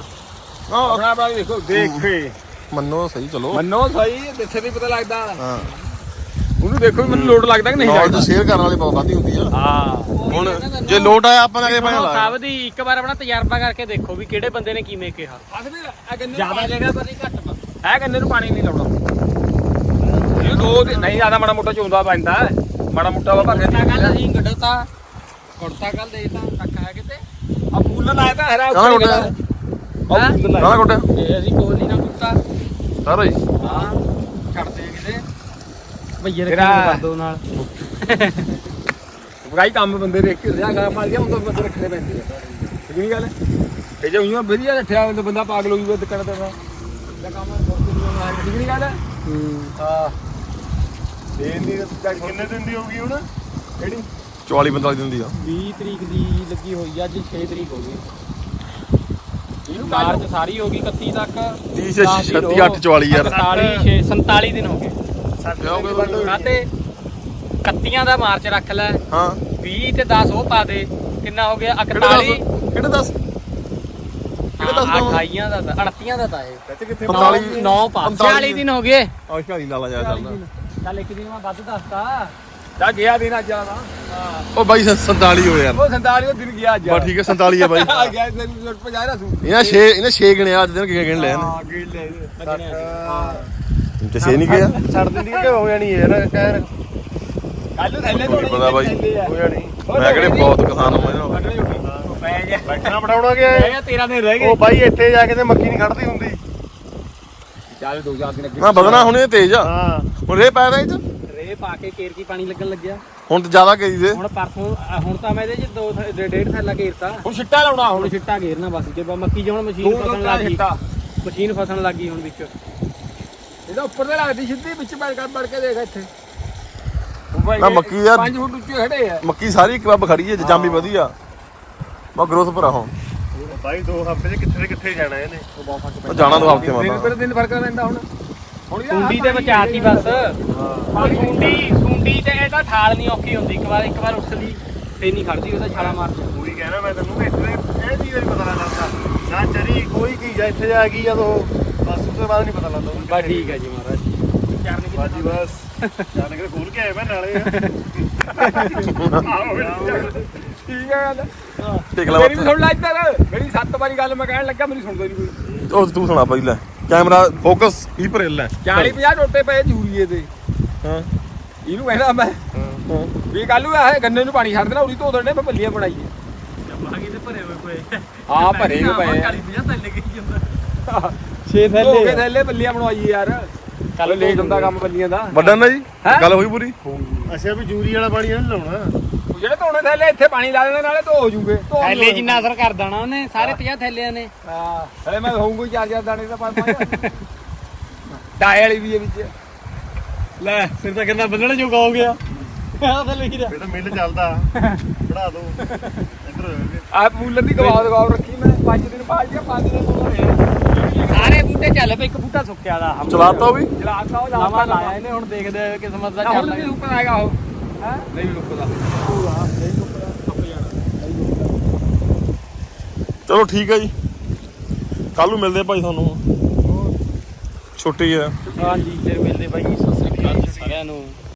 ਆਪਣਾ ਆਪਣਾ ਦੇਖੋ ਦੇਖੇ। ਮੰਨੋ ਸਹੀ ਚਲੋ। ਮੰਨੋ ਸਹੀ ਦਿੱਥੇ ਵੀ ਪਤਾ ਲੱਗਦਾ। ਹਾਂ। ਉਹਨੂੰ ਦੇਖੋ ਵੀ ਮੈਨੂੰ ਲੋਡ ਲੱਗਦਾ ਕਿ ਨਹੀਂ ਲੱਗਦਾ। ਸ਼ੇਅਰ ਕਰਨ ਵਾਲੀ ਬਹੁਤ ਵਾਧੀ ਹੁੰਦੀ ਆ। ਹਾਂ। ਹੁਣ ਜੇ ਲੋਟ ਆਇਆ ਆਪਾਂ ਨੇ ਅਗਲੇ ਪਾਸੇ ਲਾ ਸਾਵਧੀ ਇੱਕ ਵਾਰ ਆਪਣਾ ਤਜਰਬਾ ਕਰਕੇ ਦੇਖੋ ਵੀ ਕਿਹੜੇ ਬੰਦੇ ਨੇ ਕਿਵੇਂ ਕਿਹਾ। ਜ਼ਿਆਦਾ ਜਗ੍ਹਾ ਪਰ ਨਹੀਂ ਘੱਟ ਹੈ ਗੰਨੇ ਨੂੰ ਪਾਣੀ ਨਹੀਂ ਲਾਉਣਾ। ਇਹ ਦੋ ਦਿਨ- ਨਹੀਂ ਜ਼ਿਆਦਾ ਮਾੜਾ ਮੋਟਾ ਚੋਂਦਾ ਪੈਂਦਾ। ਹੈ। ਮਾੜਾ ਮੋਟਾ ਵਾ ਭਰ ਤਾਂ ਕੱਲ ਅਸੀਂ ਕੱਢਤਾ। ਕੁੜਤਾ ਕੱਲ ਦੇਤਾ ਟੱਕਾ ਹੈ ਕਿਤੇ? ਆ ਫੁੱਲ ਲਾਇਆ ਤਾਂ ਹਰਾ ਕਾਹਦਾ। ਹਾਂ? ਸਾਰਾ ਕੋਟਿਆ? ਇਹ ਅਸੀਂ ਕੋਲੀ ਨਾ ਕੁੱਤਾ। ਸਾਰਾ ਹੀ? ਹਾਂ ਛੱਡਦੇ ਕਿਤੇ ਭਈਏ ਰੱਖੀ ਤੇਰਾ- ਕਰ ਦੋ ਨਾਲ। ਬਗਾਈ ਕੰਮ ਬੰਦੇ ਦੇਖ ਕੇ ਰਿਆ ਗਾ ਮਾਰ ਗਿਆ ਹੁਣ ਤਾਂ ਬੰਦੇ ਰੱਖਣੇ ਪੈਂਦੇ ਆ। ਠੀਕ ਨਹੀਂ ਗੱਲ? ਇਹ ਜੇ ਉਈਆਂ ਵਧੀਆ ਰੱਖਿਆ ਤਾਂ ਬੰਦਾ ਪਾਗਲ ਹੋ ਜੂਗਾ ਦਿੱਕਤ ਦਾ ਦਾ ਕੰਮ ਠੀਕ ਨਹੀਂ ਗੱਲ? ਹਾਂ। ਦੇਣ ਦੀ ਕਿੰਨੇ ਦਿਨ ਦੀ ਹੋਊਗੀ ਹੁਣ? ਕਿਹੜੀ? 44 45 ਦਿਨ ਦੀ ਆ। 20 ਤਰੀਕ ਦੀ ਲੱਗੀ ਹੋਈ ਆ, ਅੱਜ 6 ਤਰੀਕ ਹੋ ਗਈ। ਇਹਨੂੰ ਮਾਰਚ ਸਾਰੀ ਹੋ ਗਈ 31 ਤੱਕ। 30 36 8 44 ਯਾਰ 47 ਛੇ- 47 ਦਿਨ ਹੋ ਗਏ। ਹੋ ਕਾਤੇ 31 ਦਾ ਮਾਰਚ ਰੱਖ ਲੈ। ਹਾਂ। 20 ਤੇ 10 ਉਹ ਪਾ ਦੇ। ਕਿੰਨਾ ਹੋ ਗਿਆ? ਕਿਹੜੇ 41 ਦੱਸ ਕਿਹੜੇ ਦੱਸ? ਕਿਹੜੇ ਦੱਸ ਦਵਾਂ? 28 ਦਾ ਤਾਂ 38 ਦਾ ਤਾਂ ਇਹ। ਕਿੱਥੇ ਕਿੱਥੇ 45 9 ਪਾ। 46 ਦਿਨ ਹੋ ਗਏ। ਆ ਸ਼ਾਲੀ ਲਾਲਾ ਜਾ ਚੱਲ ਇੱਕ ਦਿਨ ਮੈਂ ਵੱਧ ਦੱਸਤਾ। ਜਾ ਗਿਆ ਦਿਨ ਅੱਜ ਵਾਲਾ ਉਹ ਬਾਈ 47 ਹੋ ਯਾਰ। ਉਹ 47 ਉਹ ਦਿਨ ਗਿਆ ਅੱਜ ਬਾ ਠੀਕ ਹੈ 47 ਹੈ ਬਾਈ। ਆ ਗਿਆ ਤੇ ਸੁੱਟ ਪਜਾ ਨਾ ਸੂ ਇਹਨਾਂ 6 ਇਹਨੇ 6 ਗਿਣਿਆ ਅੱਜ ਦਿਨ ਕਿਹੜੇ ਗਿਣ ਲਏ ਨੇ ਹਾਂ ਗਿਣ ਲੈ ਤੇ 6 ਨਹੀਂ ਗਿਆ? ਛੱਡ ਦਿੰਦੀ ਕਿ ਹੋ ਜਾਣੀ ਯਾਰ ਕਹਿਰ ਕੱਲ ਥੱਲੇ ਮੈਨੂੰ ਪਤਾ ਬਾਈ। ਹੋ ਜਾਣੀ। ਮੈਂ ਕਿਹੜੇ ਬਹੁਤ ਕਿਸਾਨ ਹਾਂ। ਇਹਨਾਂ ਪੈ ਗਿਆ। ਬੈਠਣਾ ਬਿਠਾਉਣਾ ਗਿਆ ਗਿਆ 13 ਦਿਨ ਰਹਿ ਉਹ ਬਾਈ ਇੱਥੇ ਜਾ ਕੇ ਤੇ ਮੱਕੀ ਨਹੀਂ ਖੜਦੀ ਹੁੰਦੀ। ਚੱਲ ਦੋ ਚਾਰ ਦਿਨ ਅੱਗੇ ਨਾ ਬਦਨਾ ਹੁਣ ਇਹ ਤੇਜ਼ ਆ। ਹਾਂ। ਹੁਣ ਰੇ ਪੈ ਰਿਹਾ ਇਹ ਚ? ਰੇ ਪਾ ਕੇ ਕੇਰ ਕੀ ਪਾਣੀ ਲੱਗਣ ਲੱਗਿਆ। ਹੁਣ ਤੇ ਜ਼ਿਆਦਾ ਕਰੀ ਦੇ ਹੁਣ ਪਰਸੋਂ ਹੁਣ ਤਾਂ ਮੈਂ ਇਹਦੇ ਚ ਦੋ ਡੇਢ ਥੈਲਾ ਘੇਰਤਾ ਹੁਣ ਛਿੱਟਾ ਲਾਉਣਾ ਹੁਣ। ਛਿੱਟਾ ਘੇਰਨਾ ਬਸ ਜੇ ਮੱਕੀ ਜਿਉਣ ਮਸ਼ੀਨ ਫਸਣ ਦੋ ਲੱਗ ਮਸ਼ੀਨ ਫਸਣ ਲੱਗ ਗਈ ਹੁਣ ਵਿੱਚ। ਇਹਦਾ ਉੱਪਰ ਤੇ ਲੱਗਦੀ ਸਿੱਧੀ ਵਿੱਚ ਬੜ ਕਰ ਬੜ ਕੇ ਦੇਖ ਇੱਥੇ। ਨਾ ਮੱਕੀ ਯਾਰ- 5 ਫੁੱਟ ਉੱਚੇ ਖੜੇ ਆ। ਮੱਕੀ ਸਾਰੀ ਕਲੱਬ ਖੜੀ ਹੈ ਜਾਮੀ ਵਧੀਆ। ਮੈਂ ਗਰੋਥ ਭਰਾ ਹੁਣ ਬਾਈ ਦੋ ਹਫ਼ਤੇ ਚ ਕਿੱਥੇ ਦੇ ਕਿੱਥੇ ਜਾਣਾ ਇਹਨੇ। ਉਹ ਜਾਣਾ ਦੋ ਹਫ਼ਤੇ ਦਿਨ ਮਾਤਾ ਪਰ ਦਿਨ ਫ਼ਰਕ ਪੈਂਦਾ ਹੁਣ। ਹੁਣ ਯਾਰ ਸੁੰਡੀ ਤੇ ਬਚਾਤੀ ਬਸ। ਸੁੰਡੀ ਸੁੰਡੀ ਤੇ ਇਹ ਤਾਂ ਠਾਲ ਨਹੀਂ ਔਖੀ ਹੁੰਦੀ। ਇੱਕ ਵਾਰ ਇੱਕ ਵਾਰ ਉੱਠਦੀ ਤੇ ਨਹੀਂ ਖੜਦੀ ਉਹਦਾ ਛਾਲਾ ਮਾਰ ਪੂਰੀ ਕਹਿਣਾ ਮੈਂ ਤੈਨੂੰ ਕਿ ਇੱਥੇ ਇਹ ਨਹੀਂ ਪਤਾ ਲੱਗਦਾ। ਨਾ ਚਰੀ ਕੋਈ ਚੀਜ਼ ਆ ਇੱਥੇ ਜਾ ਗਈ ਜਦੋਂ ਬਸ ਉਸ ਤੋਂ ਬਾਅਦ ਨਹੀਂ ਪਤਾ ਲੱਗਦਾ ਉਹਨੂੰ ਬਸ ਠੀਕ ਹੈ ਜੀ ਮਹਾਰਾਜ ਚਰਨ ਕੀ ਬਾਜੀ ਬਸ। ਜਾਣ ਕੇ ਖੋਲ ਕੇ ਆਏ ਮੈਂ ਨਾਲੇ। ਠੀਕ ਹੈ ਗੱਲ। ਟਿਕ ਲਾ ਮੇਰੀ ਵੀ ਸੁਣ ਲੈ ਇੱਧਰ। ਮੇਰੀ ਸੱਤ ਵਾਰੀ ਗੱਲ ਮੈਂ ਕਹਿਣ ਲੱਗਾ ਮੇਰੀ ਸੁਣਦਾ ਨਹੀਂ ਕੋਈ। ਉਹ ਤੂੰ ਸੁਣਾ ਪਹਿਲਾਂ ਕੈਮਰਾ ਫੋਕਸ ਕੀ ਭਰੇਲ ਹੈ 40 50 ਟੋਟੇ ਪਏ ਜੂਰੀਏ ਤੇ ਹਾਂ। ਇਹਨੂੰ ਕਹਿੰਦਾ ਮੈਂ ਵੀ ਕੱਲ ਨੂੰ ਇਹ ਗੰਨੇ ਨੂੰ ਪਾਣੀ ਛੱਡ ਦੇਣਾ ਉਰੀ ਧੋ ਦੇਣੇ ਮੈਂ ਭੱਲੀਆਂ ਬਣਾਈਏ ਬਾਗੀ ਤੇ ਭਰੇ ਹੋਏ ਕੋਈ? ਹਾਂ ਭਰੇ ਹੋਏ ਪਏ ਆ। ਕਾਲੀ 50 ਥੱਲੇ ਗਈ ਜਾਂਦਾ 6 ਧੋ ਕੇ ਥੱਲੇ। ਭੱਲੀਆਂ ਬਣਵਾਈਏ ਯਾਰ। ਕੱਲ ਲੇਟ ਹੁੰਦਾ ਕੰਮ ਭੱਲੀਆਂ ਦਾ। ਵੱਡਾ ਨਾ ਜੀ? ਹੈਂ? ਗੱਲ ਹੋਈ ਪੂਰੀ? ਅੱਛਾ ਵੀ ਜੂਰੀ ਵਾਲਾ ਪਾਣੀ ਨਹੀਂ ਲਾਉਣਾ। ਉਹ ਜਿਹੜੇ ਧੋਣੇ ਥੱਲੇ ਇੱਥੇ ਪਾਣੀ ਲਾ ਦੇਣੇ ਨਾਲੇ ਧੋ ਹੋ ਜੂਗੇ ਥੈਲੇ। ਜਿੰਨਾ ਅਸਰ ਕਰ ਦੇਣਾ ਉਹਨੇ ਸਾਰੇ 50 ਥੈਲਿਆਂ ਨੇ। ਹਾਂ ਹਲੇ ਮੈਂ ਹੋਊਂਗਾ ਚਾਰ ਚਾਰ ਦਾਣੇ ਦਾ ਪੰਜ ਪੰਜ। (laughs) ਡਾਏ ਵਾਲੀ ਵੀ ਹੈ ਵਿੱਚ। ਲੈ ਫਿਰ ਤਾਂ ਕਿੰਨਾ ਬੰਨਣ ਜੋ ਕਹੋ ਗਿਆ। ਆ ਥੱਲੇ ਹੀ ਇਹ ਤਾਂ ਮਿਲ ਚੱਲਦਾ। ਬੜਾ ਦੋ। (laughs) ਇੱਧਰ ਆ ਮੂਲਰ ਦੀ ਗਵਾਹ ਗਵਾਹ ਰੱਖੀ ਮੈਂ। ਪੰਜ ਦਿਨ ਬਾਅਦ ਜਾਂ ਪੰਜ ਦਿਨ ਹੋਏ ਸਾਰੇ ਬੂਟੇ ਚੱਲ ਪਏ ਇੱਕ ਬੂਟਾ ਸੁੱਕਿਆ ਦਾ। ਚਲਾਤਾ ਉਹ ਵੀ? ਚਲਾਤਾ ਉਹ ਨਵਾਂ ਲਾਇਆ ਇਹਨੇ ਹੁਣ ਦੇਖਦੇ ਆ ਕਿਸਮਤ ਦਾ ਹੁਣ ਚੱਲ ਨਹੀਂ ਉੱਪਰ ਆਏਗਾ ਉਹ। ਹੈ? ਨਹੀਂ ਲੁੱਕਦਾ ਚਲੋ ਠੀਕ ਹੈ ਜੀ। ਕੱਲ ਨੂੰ ਮਿਲਦੇ ਆ ਭਾਈ ਤੁਹਾਨੂੰ। ਛੁੱਟੀ ਹੈ। ਹਾਂਜੀ ਫਿਰ ਮਿਲਦੇ ਬਾਈ